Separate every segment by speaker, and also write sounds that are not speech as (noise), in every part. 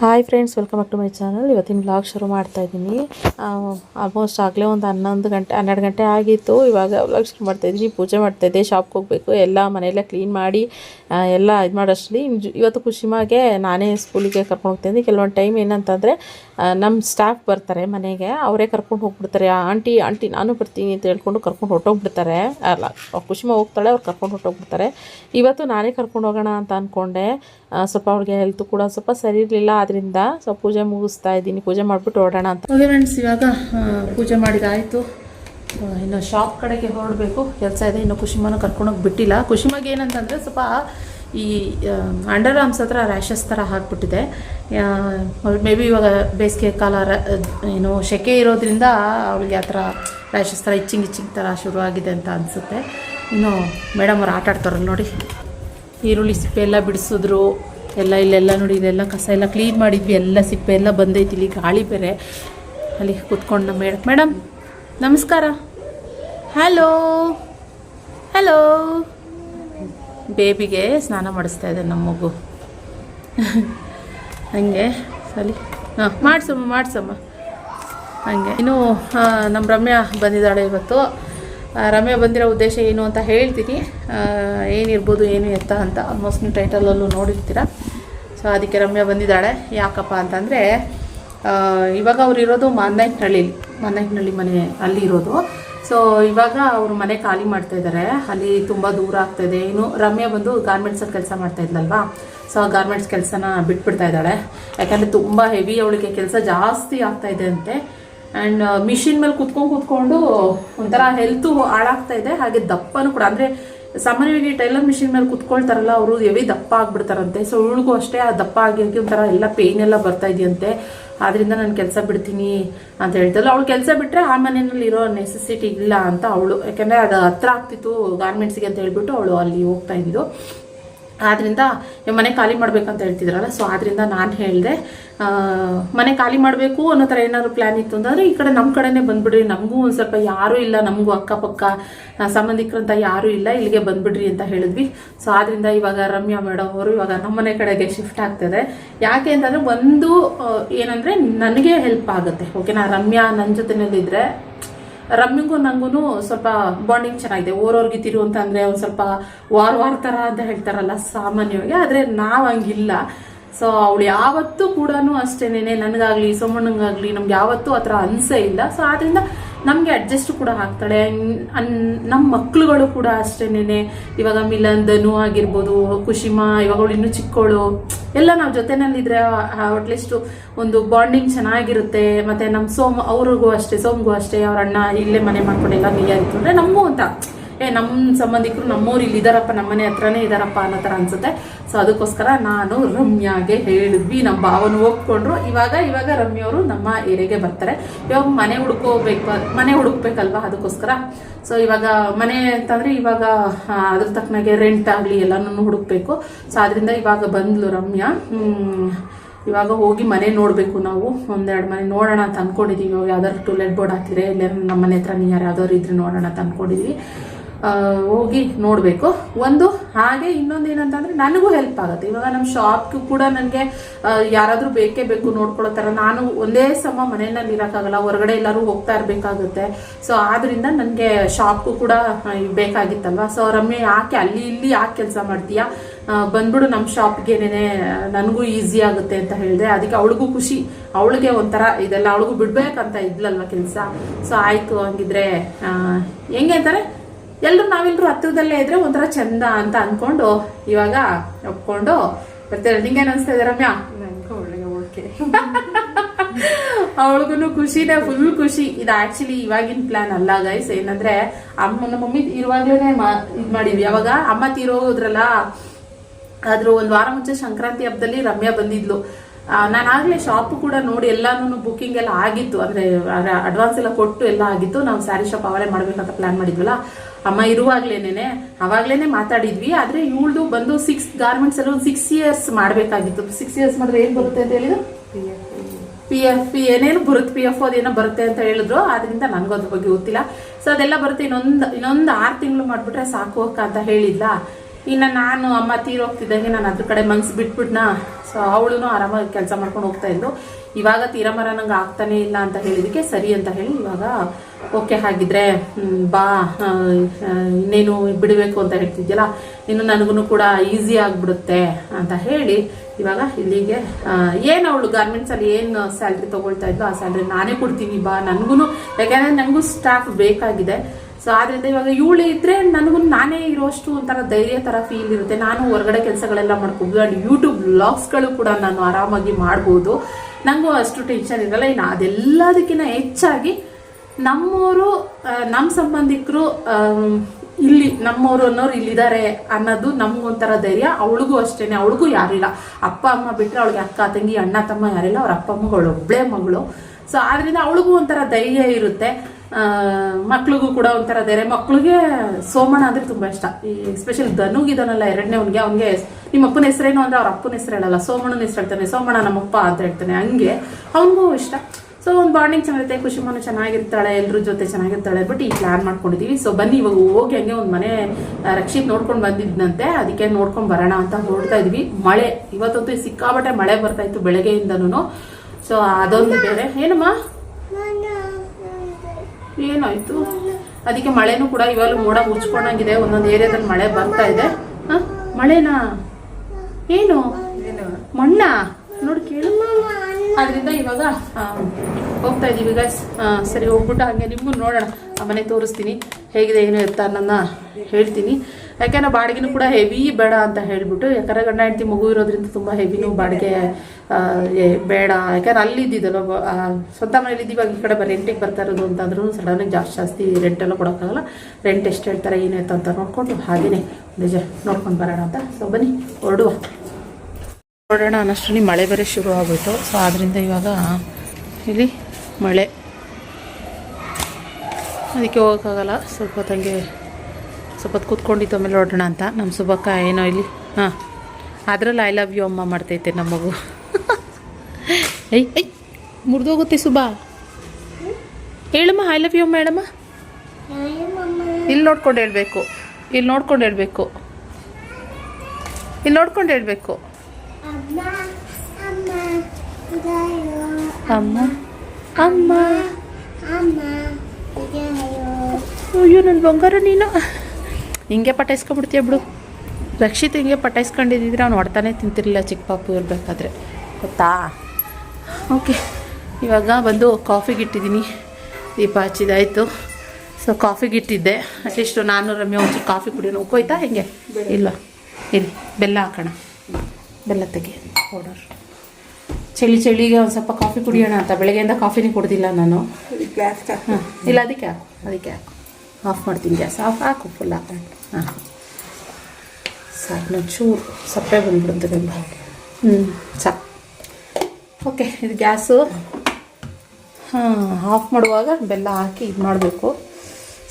Speaker 1: Hi friends welcome back to my channel ಇವತ್ತಿನ blog ಶುರು ಮಾಡ್ತಾ ಇದ್ದೀನಿ. ಆಲ್ಮೋಸ್ಟ್ ಆಗಲೇ ಒಂದು ಹನ್ನೊಂದು ಗಂಟೆ, ಹನ್ನೆರಡು ಗಂಟೆ ಆಗಿತ್ತು. ಇವಾಗ ಬ್ಲಾಗ್ ಶುರು ಮಾಡ್ತಾ ಇದ್ದೀನಿ. ಪೂಜೆ ಮಾಡ್ತಾ ಇದ್ದೆ ಶಾಪ್ಗೆ ಹೋಗಬೇಕು. ಎಲ್ಲ ಮನೆಯೆಲ್ಲ ಕ್ಲೀನ್ ಮಾಡಿ ಎಲ್ಲ ಇದು ಮಾಡೋಷ್ಟರಲ್ಲಿ ಇವತ್ತು ಖುಷಿಮಾಗೆ ನಾನೇ ಸ್ಕೂಲಿಗೆ ಕರ್ಕೊಂಡು ಹೋಗ್ತೀನಿ ಕೆಲವೊಂದು ಟೈಮ್ ಏನಂತಂದರೆ ನಮ್ಮ ಸ್ಟಾಫ್ ಬರ್ತಾರೆ ಮನೆಗೆ. ಅವರೇ ಕರ್ಕೊಂಡು ಹೋಗ್ಬಿಡ್ತಾರೆ. ಆಂಟಿ ಆಂಟಿ ನಾನು ಬರ್ತೀನಿ ಅಂತ ಹೇಳ್ಕೊಂಡು ಕರ್ಕೊಂಡು ಹೊಟ್ಟೋಗ್ಬಿಡ್ತಾರೆ ಅಲ್ಲ ಖುಷಿಮಾ ಹೋಗ್ತಾಳೆ, ಅವ್ರು ಕರ್ಕೊಂಡು ಹೊಟ್ಟೋಗ್ಬಿಡ್ತಾರೆ ಇವತ್ತು ನಾನೇ ಕರ್ಕೊಂಡು ಹೋಗೋಣ ಅಂತ ಅಂದ್ಕೊಂಡೆ ಸ್ವಲ್ಪ ಅವ್ರಿಗೆ ಹೆಲ್ತ್ ಕೂಡ ಸ್ವಲ್ಪ ಸರಿ ಇರಲಿಲ್ಲ. ಆದ್ದರಿಂದ ಸೊ ಪೂಜೆ ಮುಗಿಸ್ತಾ ಇದ್ದೀನಿ. ಪೂಜೆ ಮಾಡಿಬಿಟ್ಟು ಹೊರಡೋಣ ಅಂತ. ಓಕೆ ಫ್ರೆಂಡ್ಸ್ ಇವಾಗ ಪೂಜೆ ಮಾಡಿದಾಯಿತು ಇನ್ನು ಶಾಪ್ ಕಡೆಗೆ ಹೊರಡಬೇಕು. ಕೆಲಸ ಇದೆ, ಇನ್ನು ಖುಷಿಮನ ಕರ್ಕೊಂಡೋಗಿ ಬಿಟ್ಟಿಲ್ಲ. ಕುಶಿಮಗೆ ಏನಂತಂದರೆ ಸ್ವಲ್ಪ ಈ ಅಂಡರ್ ಆರ್ಮ್ಸ್ ಹತ್ರ ರ್ಯಾಷಸ್ ಥರ ಹಾಕ್ಬಿಟ್ಟಿದೆ. ಮೇ ಬಿ ಇವಾಗ ಬೇಸಿಗೆ ಕಾಲ ಏನು ಸೆಕೆ ಇರೋದ್ರಿಂದ ಅವಳಿಗೆ ಆ ಥರ ರ್ಯಾಷಸ್ ಥರ ಇಚ್ಚಿಂಗ್ ಇಚ್ಚಿಂಗ್ ಥರ ಶುರುವಾಗಿದೆ ಅಂತ ಅನಿಸುತ್ತೆ. ಇನ್ನು ಮೇಡಮ್ ಅವ್ರು ಆಟ ಆಡ್ತಾರಲ್ಲ ನೋಡಿ. ಈರುಳ್ಳಿ ಸಿಪ್ಪೆ ಎಲ್ಲ ಬಿಡಿಸಿದ್ರು. ಎಲ್ಲ ಇಲ್ಲೆಲ್ಲ ನೋಡಿ, ಇದೆಲ್ಲ ಕಸ ಎಲ್ಲ ಕ್ಲೀನ್ ಮಾಡಿದ್ವಿ, ಎಲ್ಲ ಸಿಪ್ಪೆ ಎಲ್ಲ ಬಂದೈತಿ ಇಲ್ಲಿ ಗಾಳಿ ಬೇರೆ. ಅಲ್ಲಿ ಕುತ್ಕೊಂಡು ನಮ್ಮ ಮೇಡಮ್ ಮೇಡಮ್, ನಮಸ್ಕಾರ. ಹಲೋ ಹಲೋ ಬೇಬಿಗೆ ಸ್ನಾನ ಮಾಡಿಸ್ತಾ ಇದೆ ನಮ್ಮ ಮಗು. (laughs) ಹಂಗೆ ಸರಿ ಹಾಂ, ಮಾಡಿಸಮ್ಮ ಮಾಡಿಸಮ್ಮ. ಹಂಗೆ. ಇನ್ನು ನಮ್ಮ ರಮ್ಯಾ ಬಂದಿದ್ದಾಳೆ ಇವತ್ತು. ರಮ್ಯಾ ಬಂದಿರೋ ಉದ್ದೇಶ ಏನು ಅಂತ ಹೇಳ್ತೀನಿ. ಏನಿರ್ಬೋದು, ಏನು ಎತ್ತ ಅಂತ ಆಲ್ಮೋಸ್ಟ್ ನೀವು ಟೈಟಲಲ್ಲೂ ನೋಡಿರ್ತೀರ. ಅದಕ್ಕೆ ರಮ್ಯ ಬಂದಿದ್ದಾಳೆ. ಯಾಕಪ್ಪ ಅಂತಂದರೆ ಇವಾಗ ಅವ್ರು ಇರೋದು ಮಾಂದಾಯಕನಹಳ್ಳಿ ಮಾಂದಾಯಕನಹಳ್ಳಿ ಮನೆ ಅಲ್ಲಿ ಇರೋದು. ಸೊ ಇವಾಗ ಅವರು ಮನೆ ಖಾಲಿ ಮಾಡ್ತಾ ಇದ್ದಾರೆ ಅಲ್ಲಿ ತುಂಬ ದೂರ ಆಗ್ತಾಯಿದೆ ಇನ್ನು ರಮ್ಯ ಬಂದು ಗಾರ್ಮೆಂಟ್ಸಲ್ಲಿ ಕೆಲಸ ಮಾಡ್ತಾ ಇದ್ಲಲ್ವಾ ಸೊ ಆ ಗಾರ್ಮೆಂಟ್ಸ್ ಕೆಲಸನ ಬಿಟ್ಬಿಡ್ತಾ ಇದ್ದಾಳೆ ಯಾಕಂದರೆ ತುಂಬ ಹೆವಿ ಅವಳಿಗೆ ಕೆಲಸ ಜಾಸ್ತಿ ಆಗ್ತಾ ಇದೆ ಅಂತೆ. ಆ್ಯಂಡ್ ಮಿಷಿನ್ ಮೇಲೆ ಕುತ್ಕೊಂಡು ಕುತ್ಕೊಂಡು ಒಂಥರ ಹೆಲ್ತು ಹಾಳಾಗ್ತಾ ಇದೆ. ಹಾಗೆ ದಪ್ಪನೂ ಕೂಡ. ಅಂದರೆ ಸಾಮಾನ್ಯವಾಗಿ ಟೈಲರ್ ಮಿಷಿನ್ ಮೇಲೆ ಕುತ್ಕೊಳ್ತಾರಲ್ಲ, ಅವರು ಎವಿ ದಪ್ಪ ಆಗ್ಬಿಡ್ತಾರಂತೆ. ಸೊ ಇವಳಿಗೂ ಅಷ್ಟೇ ಆ ದಪ್ಪ ಆಗಿ ಒಂಥರ ಎಲ್ಲ ಪೇಯ್ನ್ ಎಲ್ಲ ಬರ್ತಾ ಇದೆಯಂತೆ. ಆದ್ರಿಂದ ನಾನು ಕೆಲಸ ಬಿಡ್ತೀನಿ ಅಂತ ಹೇಳ್ತಾರಲ್ಲ ಅವಳು ಕೆಲಸ ಬಿಟ್ಟರೆ ಆ ಮನೆಯಲ್ಲಿ ಇರೋ ನೆಸೆಸಿಟಿ ಇಲ್ಲ ಅಂತ ಅವಳು. ಯಾಕೆಂದರೆ ಅದು ಹತ್ರ ಆಗ್ತಿತ್ತು ಗಾರ್ಮೆಂಟ್ಸಿಗೆ ಅಂತ ಹೇಳ್ಬಿಟ್ಟು ಅವಳು ಅಲ್ಲಿ ಹೋಗ್ತಾ ಇದ್ದಿದ್ದು ಆದ್ರಿಂದ ಮನೆ ಖಾಲಿ ಮಾಡ್ಬೇಕಂತ ಹೇಳ್ತಿದ್ರಲ್ಲ ಸೊ ಆದ್ರಿಂದ ನಾನು ಹೇಳಿದೆ ಮನೆ ಖಾಲಿ ಮಾಡಬೇಕು ಅನ್ನೋ ಥರ ಏನಾದ್ರು ಪ್ಲ್ಯಾನ್ ಇತ್ತು ಅಂತಂದರೆ, ಈ ಕಡೆ ನಮ್ಮ ಕಡೆನೇ ಬಂದ್ಬಿಡ್ರಿ, ನಮಗೂ ಒಂದು ಸ್ವಲ್ಪ ಯಾರೂ ಇಲ್ಲ, ನಮಗೂ ಅಕ್ಕಪಕ್ಕ ಸಂಬಂಧಿಕರಂತ ಯಾರೂ ಇಲ್ಲ, ಇಲ್ಲಿಗೆ ಬಂದ್ಬಿಡ್ರಿ ಅಂತ ಹೇಳಿದ್ವಿ. ಸೊ ಆದ್ರಿಂದ ಇವಾಗ ರಮ್ಯಾ ಮೇಡಮ್ ಅವರು ಇವಾಗ ನಮ್ಮ ಮನೆ ಕಡೆಗೆ ಶಿಫ್ಟ್ ಆಗ್ತದೆ ಯಾಕೆ ಅಂತಂದರೆ, ಒಂದು ಏನಂದರೆ ಏನಂದ್ರೆ, ನನಗೆ ಹೆಲ್ಪ್ ಆಗುತ್ತೆ. ಓಕೆನಾ ರಮ್ಯಾ ನನ್ನ ಜೊತೆನಲ್ಲಿದ್ದರೆ ರಮ್ಮಿಗೂ ನಂಗೂ ಸ್ವಲ್ಪ ಬಾಂಡಿಂಗ್ ಚೆನ್ನಾಗಿದೆ. ಓರೋರ್ಗೆ ತಿರು ಅಂತ ಅಂದ್ರೆ ಒಂದು ಸ್ವಲ್ಪ ವಾರ ವಾರ ಥರ ಅಂತ ಹೇಳ್ತಾರಲ್ಲ ಸಾಮಾನ್ಯವಾಗಿ, ಆದರೆ ನಾವು ಹಂಗಿಲ್ಲ. ಸೊ ಅವಳು ಯಾವತ್ತೂ ಕೂಡ ಅಷ್ಟೇನೆ ನನಗಾಗ್ಲಿ, ಸೋಮಣ್ಣಂಗಾಗ್ಲಿ ನಮ್ಗೆ ಯಾವತ್ತೂ ಆ ಥರ ಅನ್ಸೇ ಇಲ್ಲ. ಸೊ ಆದ್ರಿಂದ ನಮಗೆ ಅಡ್ಜಸ್ಟ್ ಕೂಡ ಆಗ್ತಾಳೆ. ನಮ್ಮ ಮಕ್ಕಳುಗಳು ಕೂಡ ಅಷ್ಟೇನೆ ಇವಾಗ ಮಿಲಂದನು ಆಗಿರ್ಬೋದು ಖುಷಿಮಾ ಇವಾಗ ಅವಳು ಇನ್ನೂ ಚಿಕ್ಕವಳು ಎಲ್ಲ ನಾವು ಜೊತೆನಲ್ಲಿದ್ರೆ ಅಟ್ಲೀಸ್ಟ್ ಒಂದು ಬಾಂಡಿಂಗ್ ಚೆನ್ನಾಗಿರುತ್ತೆ. ಮತ್ತೆ ನಮ್ಮ ಸೋಮ್, ಅವ್ರಿಗೂ ಅಷ್ಟೇ, ಸೋಮ್ಗೂ ಅಷ್ಟೇ, ಅವ್ರ ಅಣ್ಣ ಇಲ್ಲೇ ಮನೆ ಮಾಡ್ಕೊಂಡಿಲ್ಲ ನಿಯಾಯಿತು ಅಂದ್ರೆ ನಮಗೂ ಅಂತ. ಏ ನಮ್ಮ ಸಂಬಂಧಿಕರು ನಮ್ಮವ್ರು ಇಲ್ಲಿ ಇದಾರಪ್ಪ ನಮ್ಮ ಮನೆ ಹತ್ರನೇ ಇದ್ದಾರಪ್ಪ ಅನ್ನೋ ಥರ ಅನ್ಸುತ್ತೆ. ಸೊ ಅದಕ್ಕೋಸ್ಕರ ನಾನು ರಮ್ಯಾಗೆ ಹೇಳಿದ್ವಿ. ನಮ್ಮ ಭಾವನ ಒಪ್ಕೊಂಡ್ರು. ಇವಾಗ ಇವಾಗ ರಮ್ಯವರು ನಮ್ಮ ಏರಿಯಾಗೆ ಬರ್ತಾರೆ. ಇವಾಗ ಮನೆ ಹುಡ್ಕೋಬೇಕು ಮನೆ ಹುಡುಕ್ಬೇಕಲ್ವಾ ಅದಕ್ಕೋಸ್ಕರ? ಸೊ ಇವಾಗ ಮನೆ ಅಂತಂದ್ರೆ ಇವಾಗ ಅದ್ರ ತಕ್ಕನಾಗೆ ರೆಂಟ್ ಆಗಲಿ ಎಲ್ಲನೂ ಹುಡುಕ್ಬೇಕು. ಸೊ ಅದರಿಂದ ಇವಾಗ ಬಂದ್ಲು ರಮ್ಯಾ. ಇವಾಗ ಹೋಗಿ ಮನೆ ನೋಡಬೇಕು ನಾವು. ಒಂದೆರಡು ಮನೆ ನೋಡೋಣ ಅಂತ ಅಂದ್ಕೊಂಡಿದ್ದೀವಿ ಇವಾಗ ಯಾವ್ದಾದ್ರು ಟೂಲೆಟ್ ಬೋರ್ಡ್ ಹಾಕಿದ್ರೆ ಇಲ್ಲ ನಮ್ಮ ಮನೆ ಹತ್ರ ನಿಯರ್ ಯಾವ್ದಾದ್ರು ಇದ್ರೆ ನೋಡೋಣ ಅಂತ ಅನ್ಕೊಂಡಿದ್ವಿ. ಆ, ಹೋಗಿ ನೋಡಬೇಕು. ಒಂದು, ಹಾಗೆ ಇನ್ನೊಂದು ಏನಂತಂದ್ರೆ ನನಗೂ ಹೆಲ್ಪ್ ಆಗುತ್ತೆ. ಇವಾಗ ನಮ್ಮ ಶಾಪ್ಗೂ ಕೂಡ ನನಗೆ ಯಾರಾದರೂ ಬೇಕೇ ಬೇಕು ನೋಡ್ಕೊಳ್ಳೋ ಥರ ನಾನು ಒಂದೇ ಸಮ ಮನೆಯಲ್ಲಿ ಇರೋಕ್ಕಾಗಲ್ಲ. ಹೊರಗಡೆ ಎಲ್ಲರೂ ಹೋಗ್ತಾ ಇರಬೇಕಾಗುತ್ತೆ. ಸೊ ಆದ್ರಿಂದ ನನಗೆ ಶಾಪ್ಗೂ ಕೂಡ ಬೇಕಾಗಿತ್ತಲ್ವ? ಸೊ ರಮ್ಯ, ಯಾಕೆ ಅಲ್ಲಿ ಇಲ್ಲಿ ಯಾಕೆ ಕೆಲಸ ಮಾಡ್ತೀಯಾ? ಬಂದ್ಬಿಡು ನಮ್ಮ ಶಾಪ್ಗೆನೇ ನನಗೂ ಈಸಿ ಆಗುತ್ತೆ ಅಂತ ಹೇಳಿದೆ. ಅದಕ್ಕೆ ಅವಳಿಗೂ ಖುಷಿ. ಅವಳಿಗೆ ಒಂಥರ ಇದೆಲ್ಲ, ಅವಳಿಗೂ ಬಿಡ್ಬೇಕಂತ ಇದ್ಲಲ್ವ ಕೆಲಸ? ಸೊ ಆಯ್ತು, ಹಂಗಿದ್ರೆ ಹೆಂಗೆ ಅಂತಾರೆ? ಎಲ್ಲರೂ ನಾವೆಲ್ಲರೂ ಹತ್ತಿರದಲ್ಲೇ ಇದ್ರೆ ಒಂಥರ ಚಂದ ಅಂತ ಅನ್ಕೊಂಡು ಇವಾಗ ಒಪ್ಕೊಂಡು ಬರ್ತಾರೆ ನಿಂಗೇನು ಅನಿಸ್ತಾ ಇದೆ ರಮ್ಯಾ? ಅವಳಿಗೂ ಖುಷಿನೇ ಫುಲ್ ಖುಷಿ. ಇದು ಆಕ್ಚುಲಿ ಇವಾಗಿನ ಪ್ಲಾನ್ ಅಲ್ಲ ಗೈಸ್ ಏನಂದ್ರೆ ಅಮ್ಮ ನಮ್ಮ ಮಮ್ಮಿ ಇರುವಾಗ್ಲೇನೆ ಇದ್ ಮಾಡಿದ್ವಿ. ಅವಾಗ ಅಮ್ಮ ತೀರೋದ್ರಲ್ಲ ಆದ್ರೂ ಒಂದು ವಾರ ಮುಂಚೆ ಸಂಕ್ರಾಂತಿ ಹಬ್ಬದಲ್ಲಿ ರಮ್ಯಾ ಬಂದಿದ್ಲು. ನಾನು ಆಗ್ಲೇ ಶಾಪ್ ಕೂಡ ನೋಡಿ ಎಲ್ಲಾನು ಬುಕ್ಕಿಂಗ್ ಎಲ್ಲ ಆಗಿತ್ತು. ಅಂದ್ರೆ ಅಡ್ವಾನ್ಸ್ ಎಲ್ಲ ಕೊಟ್ಟು ಎಲ್ಲ ಆಗಿತ್ತು. ನಾವು ಸ್ಯಾರಿ ಶಾಪ್ ಅವರೇ ಮಾಡ್ಬೇಕಂತ ಪ್ಲಾನ್ ಮಾಡಿದ್ವಲ್ಲ. ಅಮ್ಮ ಇರುವಾಗ್ಲೇನೆ ಅವಾಗ್ಲೇನೆ ಮಾತಾಡಿದ್ವಿ. ಆದ್ರೆ ಇವಳ್ದು ಬಂದು ಸಿಕ್ಸ್ ಗಾರ್ಮೆಂಟ್ಸ್ ಅಲ್ಲಿ ಸಿಕ್ಸ್ ಇಯರ್ಸ್ ಮಾಡ್ಬೇಕಾಗಿತ್ತು. ಸಿಕ್ಸ್ ಇಯರ್ಸ್ ಮಾಡಿದ್ರೆ ಏನ್ ಬರುತ್ತೆ ಅಂತ ಹೇಳಿದ್ರು? ಪಿ ಎಫ್ ಪಿ ಏನೇನು ಬರುತ್ತೆ? ಪಿ ಎಫ್ ಅದೇನೋ ಬರುತ್ತೆ ಅಂತ ಹೇಳಿದ್ರು. ಆದ್ರಿಂದ ನನಗೂ ಅದ್ರ ಬಗ್ಗೆ ಗೊತ್ತಿಲ್ಲ. ಸೊ ಅದೆಲ್ಲ ಬರುತ್ತೆ. ಇನ್ನೊಂದು ಇನ್ನೊಂದು ಆರು ತಿಂಗಳು ಮಾಡ್ಬಿಟ್ರೆ ಸಾಕು ಅಂತ ಹೇಳಿದ್ಲ. ಇನ್ನು ನಾನು, ಅಮ್ಮ ತೀರೋಗ್ತಿದ್ದಂಗೆ ನಾನು ಅದ್ರ ಕಡೆ ಮನ್ಸು ಬಿಟ್ಬಿಟ್ನಾ? ಸೊ ಅವಳು ಆರಾಮಾಗಿ ಕೆಲಸ ಮಾಡ್ಕೊಂಡು ಹೋಗ್ತಾ ಇದ್ದು ಇವಾಗ ತೀರಮರ ನಂಗೆ ಆಗ್ತಾನೆ ಇಲ್ಲ ಅಂತ ಹೇಳಿದಕ್ಕೆ ಸರಿ ಅಂತ ಹೇಳಿ ಇವಾಗ ಓಕೆ ಹಾಗಿದ್ರೆ ಬಾ ಇನ್ನೇನು ಬಿಡಬೇಕು ಅಂತ ಹೇಳ್ತಿದ್ಯಲ್ಲ, ಇನ್ನು ನನಗೂ ಕೂಡ ಈಸಿ ಆಗಿಬಿಡುತ್ತೆ ಅಂತ ಹೇಳಿ ಇವಾಗ ಇಲ್ಲಿಗೆ ಏನು ಅವಳು ಗಾರ್ಮೆಂಟ್ಸಲ್ಲಿ ಏನು ಸ್ಯಾಲ್ರಿ ತೊಗೊಳ್ತಾ ಇದ್ಲು, ಆ ಸ್ಯಾಲ್ರಿ ನಾನೇ ಕೊಡ್ತೀನಿ ಬಾ ನನಗೂ ಯಾಕೆಂದರೆ ನನಗೂ ಸ್ಟಾಫ್ ಬೇಕಾಗಿದೆ. ಸೊ ಆದ್ರಿಂದ ಇವಾಗ ಇವಳು ಇದ್ರೆ ನನಗೂ ನಾನೇ ಇರೋಷ್ಟು ಒಂಥರ ಧೈರ್ಯ ಥರ ಫೀಲ್ ಇರುತ್ತೆ. ನಾನು ಹೊರಗಡೆ ಕೆಲಸಗಳೆಲ್ಲ ಮಾಡ್ಕೋಬೋದು ಆ್ಯಂಡ್ ಯೂಟ್ಯೂಬ್ ವ್ಲಾಗ್ಸ್ಗಳು ಕೂಡ ನಾನು ಆರಾಮಾಗಿ ಮಾಡ್ಬೋದು. ನನಗೂ ಅಷ್ಟು ಟೆನ್ಷನ್ ಇರಲ್ಲ. ಇನ್ನು ಅದೆಲ್ಲದಕ್ಕಿಂತ ಹೆಚ್ಚಾಗಿ ನಮ್ಮವರು ನಮ್ಮ ಸಂಬಂಧಿಕರು ಇಲ್ಲಿ ನಮ್ಮವರು ಅನ್ನೋರು ಇಲ್ಲಿದ್ದಾರೆ ಅನ್ನೋದು ನಮಗೊಂಥರ ಧೈರ್ಯ. ಅವಳಿಗೂ ಅಷ್ಟೇ ಅವಳಿಗೂ ಯಾರಿಲ್ಲ ಅಪ್ಪ, ಅಮ್ಮ ಬಿಟ್ಟರೆ ಅವಳಿಗೆ ಅಕ್ಕ, ತಂಗಿ, ಅಣ್ಣ, ತಮ್ಮ ಯಾರಿಲ್ಲ. ಅವ್ರ ಅಪ್ಪ ಅಮ್ಮಗಳು ಒಬ್ಬಳೇ ಮಗಳು. ಸೊ ಆದ್ರಿಂದ ಅವಳಿಗೂ ಒಂಥರ ಧೈರ್ಯ ಇರುತ್ತೆ. ಮಕ್ಳಿಗೂ ಕೂಡ ಒಂಥರ ಧೈರ್ಯ ಮಕ್ಳಿಗೆ ಸೋಮಣ್ಣ ಅಂದ್ರೆ ತುಂಬಾ ಇಷ್ಟ. ಈ ಎಸ್ಪೆಷಲ್ ಧನುಗಿದಾನಲ್ಲ ಎರಡನೇ ಅವ್ನಿಗೆ ಅವ್ನಿಗೆ ನಿಮ್ಮ ಅಪ್ಪನ ಹೆಸರೇನು ಅಂದ್ರೆ ಅವ್ರ ಅಪ್ಪನ ಹೆಸರು ಹೇಳಲ್ಲ, ಸೋಮಣ್ಣನ ಹೆಸರು ಹೇಳ್ತಾನೆ, ಸೋಮಣ್ಣ ನಮ್ಮಪ್ಪ ಅಂತ ಹೇಳ್ತಾನೆ, ಹಂಗೆ. ಅವನಿಗೂ ಇಷ್ಟ. ಸೊ ಒಂದು ಬಾಂಡಿಂಗ್ ಚೆನ್ನಾಗಿರುತ್ತೆ ಖುಷಿಮನು ಚೆನ್ನಾಗಿರ್ತಾಳೆ ಎಲ್ಲರ ಜೊತೆ ಚೆನ್ನಾಗಿರ್ತಾಳೆ ಬಟ್ ಈ ಪ್ಲಾನ್ ಮಾಡ್ಕೊಂಡಿದೀವಿ. ಸೊ ಬನ್ನಿ, ಇವಾಗ ಹೋಗಿ ಹಂಗೆ ಒಂದು ಮನೆ ರಕ್ಷಿತ್ ನೋಡ್ಕೊಂಡು ಬಂದಿದ್ನಂತೆ, ಅದಕ್ಕೆ ನೋಡ್ಕೊಂಡು ಬರೋಣ ಅಂತ ಹೊರಡ್ತಾ ಇದ್ವಿ. ಮಳೆ, ಇವತ್ತಂತೂ ಸಿಕ್ಕಾಬಟ್ಟೆ ಮಳೆ ಬರ್ತಾ ಇತ್ತು ಬೆಳಗ್ಗೆಯಿಂದನೂ ಸೊ ಅದೊಂದು ಬೇರೆ. ಏನಮ್ಮ? ಏನಾಯ್ತು? ಅದಕ್ಕೆ ಮಳೆನೂ ಕೂಡ ಇವಾಗ ಮೋಡ ಮುಚ್ಕೊಂಡಂಗಿದೆ. ಒಂದೊಂದು ಏರಿಯಾದಲ್ಲಿ ಮಳೆ ಬರ್ತಾ ಇದೆ. ಹ? ಮಳೆನಾ? ಏನು? ಮಣ್ಣ? ನೋಡಿ ಕೇಳು. ಅದರಿಂದ ಇವಾಗ ಹೋಗ್ತಾ ಇದ್ದೀವಿ ಈಗ ಸರಿ, ಹೋಗ್ಬಿಟ್ಟು ಹಾಗೆ ನಿಮಗೂ ನೋಡೋಣ. ಆ ಮನೆ ತೋರಿಸ್ತೀನಿ. ಹೇಗಿದೆ, ಏನು ಎತ್ತ ನನ್ನ ಹೇಳ್ತೀನಿ. ಯಾಕೆಂದ್ರೆ ಬಾಡಿಗೆನೂ ಕೂಡ ಹೆವಿ ಬೇಡ ಅಂತ ಹೇಳಿಬಿಟ್ಟು, ಯಾಕಂದ್ರೆ ಗಂಡ ಹೆಂಡತಿ ಮಗು ಇರೋದ್ರಿಂದ ತುಂಬ ಹೆವಿನೂ ಬಾಡಿಗೆ ಬೇಡ. ಯಾಕಂದ್ರೆ ಅಲ್ಲಿ ಇದ್ದಿದ್ದಲ್ಲ ಸ್ವಂತ ಮನೇಲಿ ಇದ್ದೀವಾಗ ಈ ಕಡೆ ರೆಂಟಿಗೆ ಬರ್ತಾ ಇರೋದು ಅಂತಂದ್ರೂ ಸಡನ್ನಾಗಿ ಜಾಸ್ತಿ ಜಾಸ್ತಿ ರೆಂಟ್ ಎಲ್ಲ ಕೊಡೋಕ್ಕಾಗಲ್ಲ. ರೆಂಟ್ ಎಷ್ಟು ಹೇಳ್ತಾರೆ ಏನಾಯ್ತು ಅಂತ ನೋಡಿಕೊಂಡು ಹಾಗೇನೆ ನಿಜ ನೋಡ್ಕೊಂಡು ಬರೋಣ ಅಂತ. ಸೊ ಬನ್ನಿ, ಹೊರಡುವ. ನೋಡೋಣ ಅನ್ನಷ್ಟು ಮಳೆ ಬೇರೆ ಶುರು ಆಗೋಯ್ತು. ಸೊ ಆದ್ದರಿಂದ ಇವಾಗ ಇಲ್ಲಿ ಮಳೆ. ಅದಕ್ಕೆ ಹೋಗೋಕ್ಕಾಗಲ್ಲ. ಸ್ವಲ್ಪ ಹೊತ್ತಂಗೆ ಸ್ವಲ್ಪ ಹೊತ್ತು ಕೂತ್ಕೊಂಡಿದ್ದು ಆಮೇಲೆ ಹೊರಡೋಣ ಅಂತ. ನಮ್ಮ ಸುಬಕ್ಕ ಏನೋ ಇಲ್ಲಿ ಹಾಂ. ಅದರಲ್ಲಿ ಐ ಲವ್ ಯು ಅಮ್ಮ ಮಾಡ್ತೈತೆ ನಮ್ಮ ಮಗು. (laughs) ಐ ಐ ಮುರಿದೋಗುತ್ತೆ ಸುಬಾ ಹೇಳಮ್ಮ ಐ ಲವ್ ಯು ಅಮ್ಮ ಹೇಳಮ್ಮ. ಇಲ್ಲಿ ನೋಡ್ಕೊಂಡು ಹೇಳಬೇಕು. ಇಲ್ಲಿ ನೋಡ್ಕೊಂಡು ಹೇಳಬೇಕು. ಇಲ್ಲಿ ನೋಡ್ಕೊಂಡು ಹೇಳಬೇಕು.
Speaker 2: ಅಮ್ಮ. ಅಮ್ಮ.
Speaker 1: ಅಮ್ಮ ಅಯ್ಯೋ ನನ್ನ ಬಂಗಾರ ನೀನು. ಹಿಂಗೆ ಪಟಾಯಿಸ್ಕೊಂಡ್ಬಿಡ್ತೀಯ ಬಿಡು. ರಕ್ಷಿತ್ ಹಿಂಗೆ ಪಟಾಯಿಸ್ಕೊಂಡಿದ್ದಿದ್ರೆ ಅವ್ನು ಹೊಡ್ತಾನೆ ತಿಂತಿರಲಿಲ್ಲ ಚಿಕ್ಕ ಪಾಪು ಇರಬೇಕಾದ್ರೆ. ಗೊತ್ತಾ? ಓಕೆ ಇವಾಗ ಬಂದು ಕಾಫಿಗೆ ಇಟ್ಟಿದ್ದೀನಿ. ದೀಪ ಹಚ್ಚಿದಾಯಿತು. ಸೊ ಕಾಫಿಗೆ ಇಟ್ಟಿದ್ದೆ. ಅಟ್ಲೀಸ್ಟ್ ನಾನು ರಮ್ಯ ಒಂಚೂರು ಕಾಫಿ ಕುಡಿಯೋಣ. ಉಕ್ಕೋಯ್ತಾ ಹೆಂಗೆ? ಇಲ್ಲ. ಇಲ್ಲಿ ಬೆಲ್ಲ ಹಾಕೋಣ. ಬೆಲ್ಲ ತೆಗಿ ಪೌಡರ್ ಚಳಿ ಚಳಿಗೆ ಒಂದು ಸ್ವಲ್ಪ ಕಾಫಿ ಕುಡಿಯೋಣ ಅಂತ. ಬೆಳಗ್ಗೆಯಿಂದ ಕಾಫಿನೇ ಕುಡ್ದಿಲ್ಲ ನಾನು. ಹಾಂ ಇಲ್ಲ ಅದಕ್ಕೆ ಹಾಕು. ಅದಕ್ಕೆ ಹಾಕು. ಆಫ್ ಮಾಡ್ತೀನಿ ಗ್ಯಾಸ್. ಆಫ್ ಹಾಕು ಫುಲ್ ಹಾಕೊಂಡು ಹಾಂ. ಸಾಕು ಚೂರು ಸಪ್ಪೆ ಬಂದ್ಬಿಡುತ್ತೆ ಹ್ಞೂ ಸಾಕು. ಓಕೆ ಇದು ಗ್ಯಾಸು. ಹಾಂ ಆಫ್ ಮಾಡುವಾಗ ಬೆಲ್ಲ ಹಾಕಿ ಇದು ಮಾಡಬೇಕು.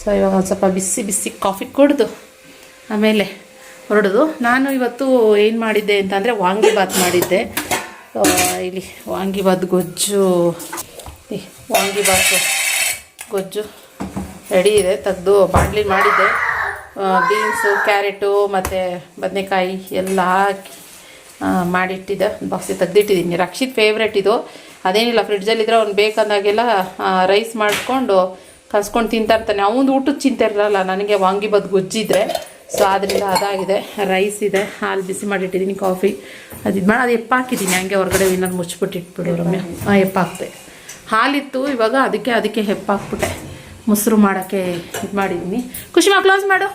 Speaker 1: ಸೊ ಇವಾಗ ಒಂದು ಸ್ವಲ್ಪ ಬಿಸಿ ಬಿಸಿ ಕಾಫಿ ಕುಡಿದು ಆಮೇಲೆ ಹೊರಡೋದು. ನಾನು ಇವತ್ತು ಏನು ಮಾಡಿದ್ದೆ ಅಂತಂದರೆ ವಾಂಗಿಬಾತ್ ಮಾಡಿದ್ದೆ. ಇಲ್ಲಿ ವಾಂಗಿಬಾತ್ ಗೊಜ್ಜು ವಾಂಗಿಬಾತು ಗೊಜ್ಜು ರೆಡಿ ಇದೆ, ತೆಗೆದು ಬಾಂಡ್ಲಿ ಮಾಡಿದ್ದೆ. ಬೀನ್ಸು ಕ್ಯಾರೆಟು ಮತ್ತು ಬದನೆಕಾಯಿ ಎಲ್ಲ ಹಾಕಿ ಮಾಡಿಟ್ಟಿದ್ದೆ. ಬಾಕ್ಸಿಗೆ ತೆಗೆದಿಟ್ಟಿದ್ದೀನಿ. ರಕ್ಷಿತ್ ಫೇವ್ರೆಟ್ ಇದು. ಅದೇನಿಲ್ಲ ಫ್ರಿಡ್ಜಲ್ಲಿದ್ದರೆ ಅವ್ನು ಬೇಕಂದಾಗೆಲ್ಲ ರೈಸ್ ಮಾಡಿಕೊಂಡು ಕಸ್ಕೊಂಡು ತಿಂತಾ ಇರ್ತಾನೆ. ಅವನು ಊಟದ ಚಿಂತೆ ಇರಲ್ಲ, ನನಗೆ ವಾಂಗಿಬಾತ್ ಗೊಜ್ಜಿದ್ರೆ. ಸೊ ಆದ್ದರಿಂದ ಅದಾಗಿದೆ. ರೈಸ್ ಇದೆ, ಹಾಲು ಬಿಸಿ ಮಾಡಿಟ್ಟಿದ್ದೀನಿ ಕಾಫಿ ಅದು ಇದು ಮಾಡಿ, ಅದು ಎಪ್ಪ ಹಾಕಿದ್ದೀನಿ ಹಂಗೆ ಹೊರಗಡೆ ಏನಾದ್ರು ಮುಚ್ಚಿಬಿಟ್ಟು ಇಟ್ಬಿಡು ರಮ್ಯ. ಹಾಂ ಎಪ್ಪ ಹಾಕ್ತೆ ಹಾಲಿತ್ತು, ಇವಾಗ ಅದಕ್ಕೆ ಅದಕ್ಕೆ ಹೆಪ್ಪ ಹಾಕ್ಬಿಟ್ಟೆ ಮೊಸರು ಮಾಡೋಕ್ಕೆ ಇದು ಮಾಡಿದ್ದೀನಿ. ಖುಷಿಮಾ ಕ್ಲೋಸ್ ಮಾಡು.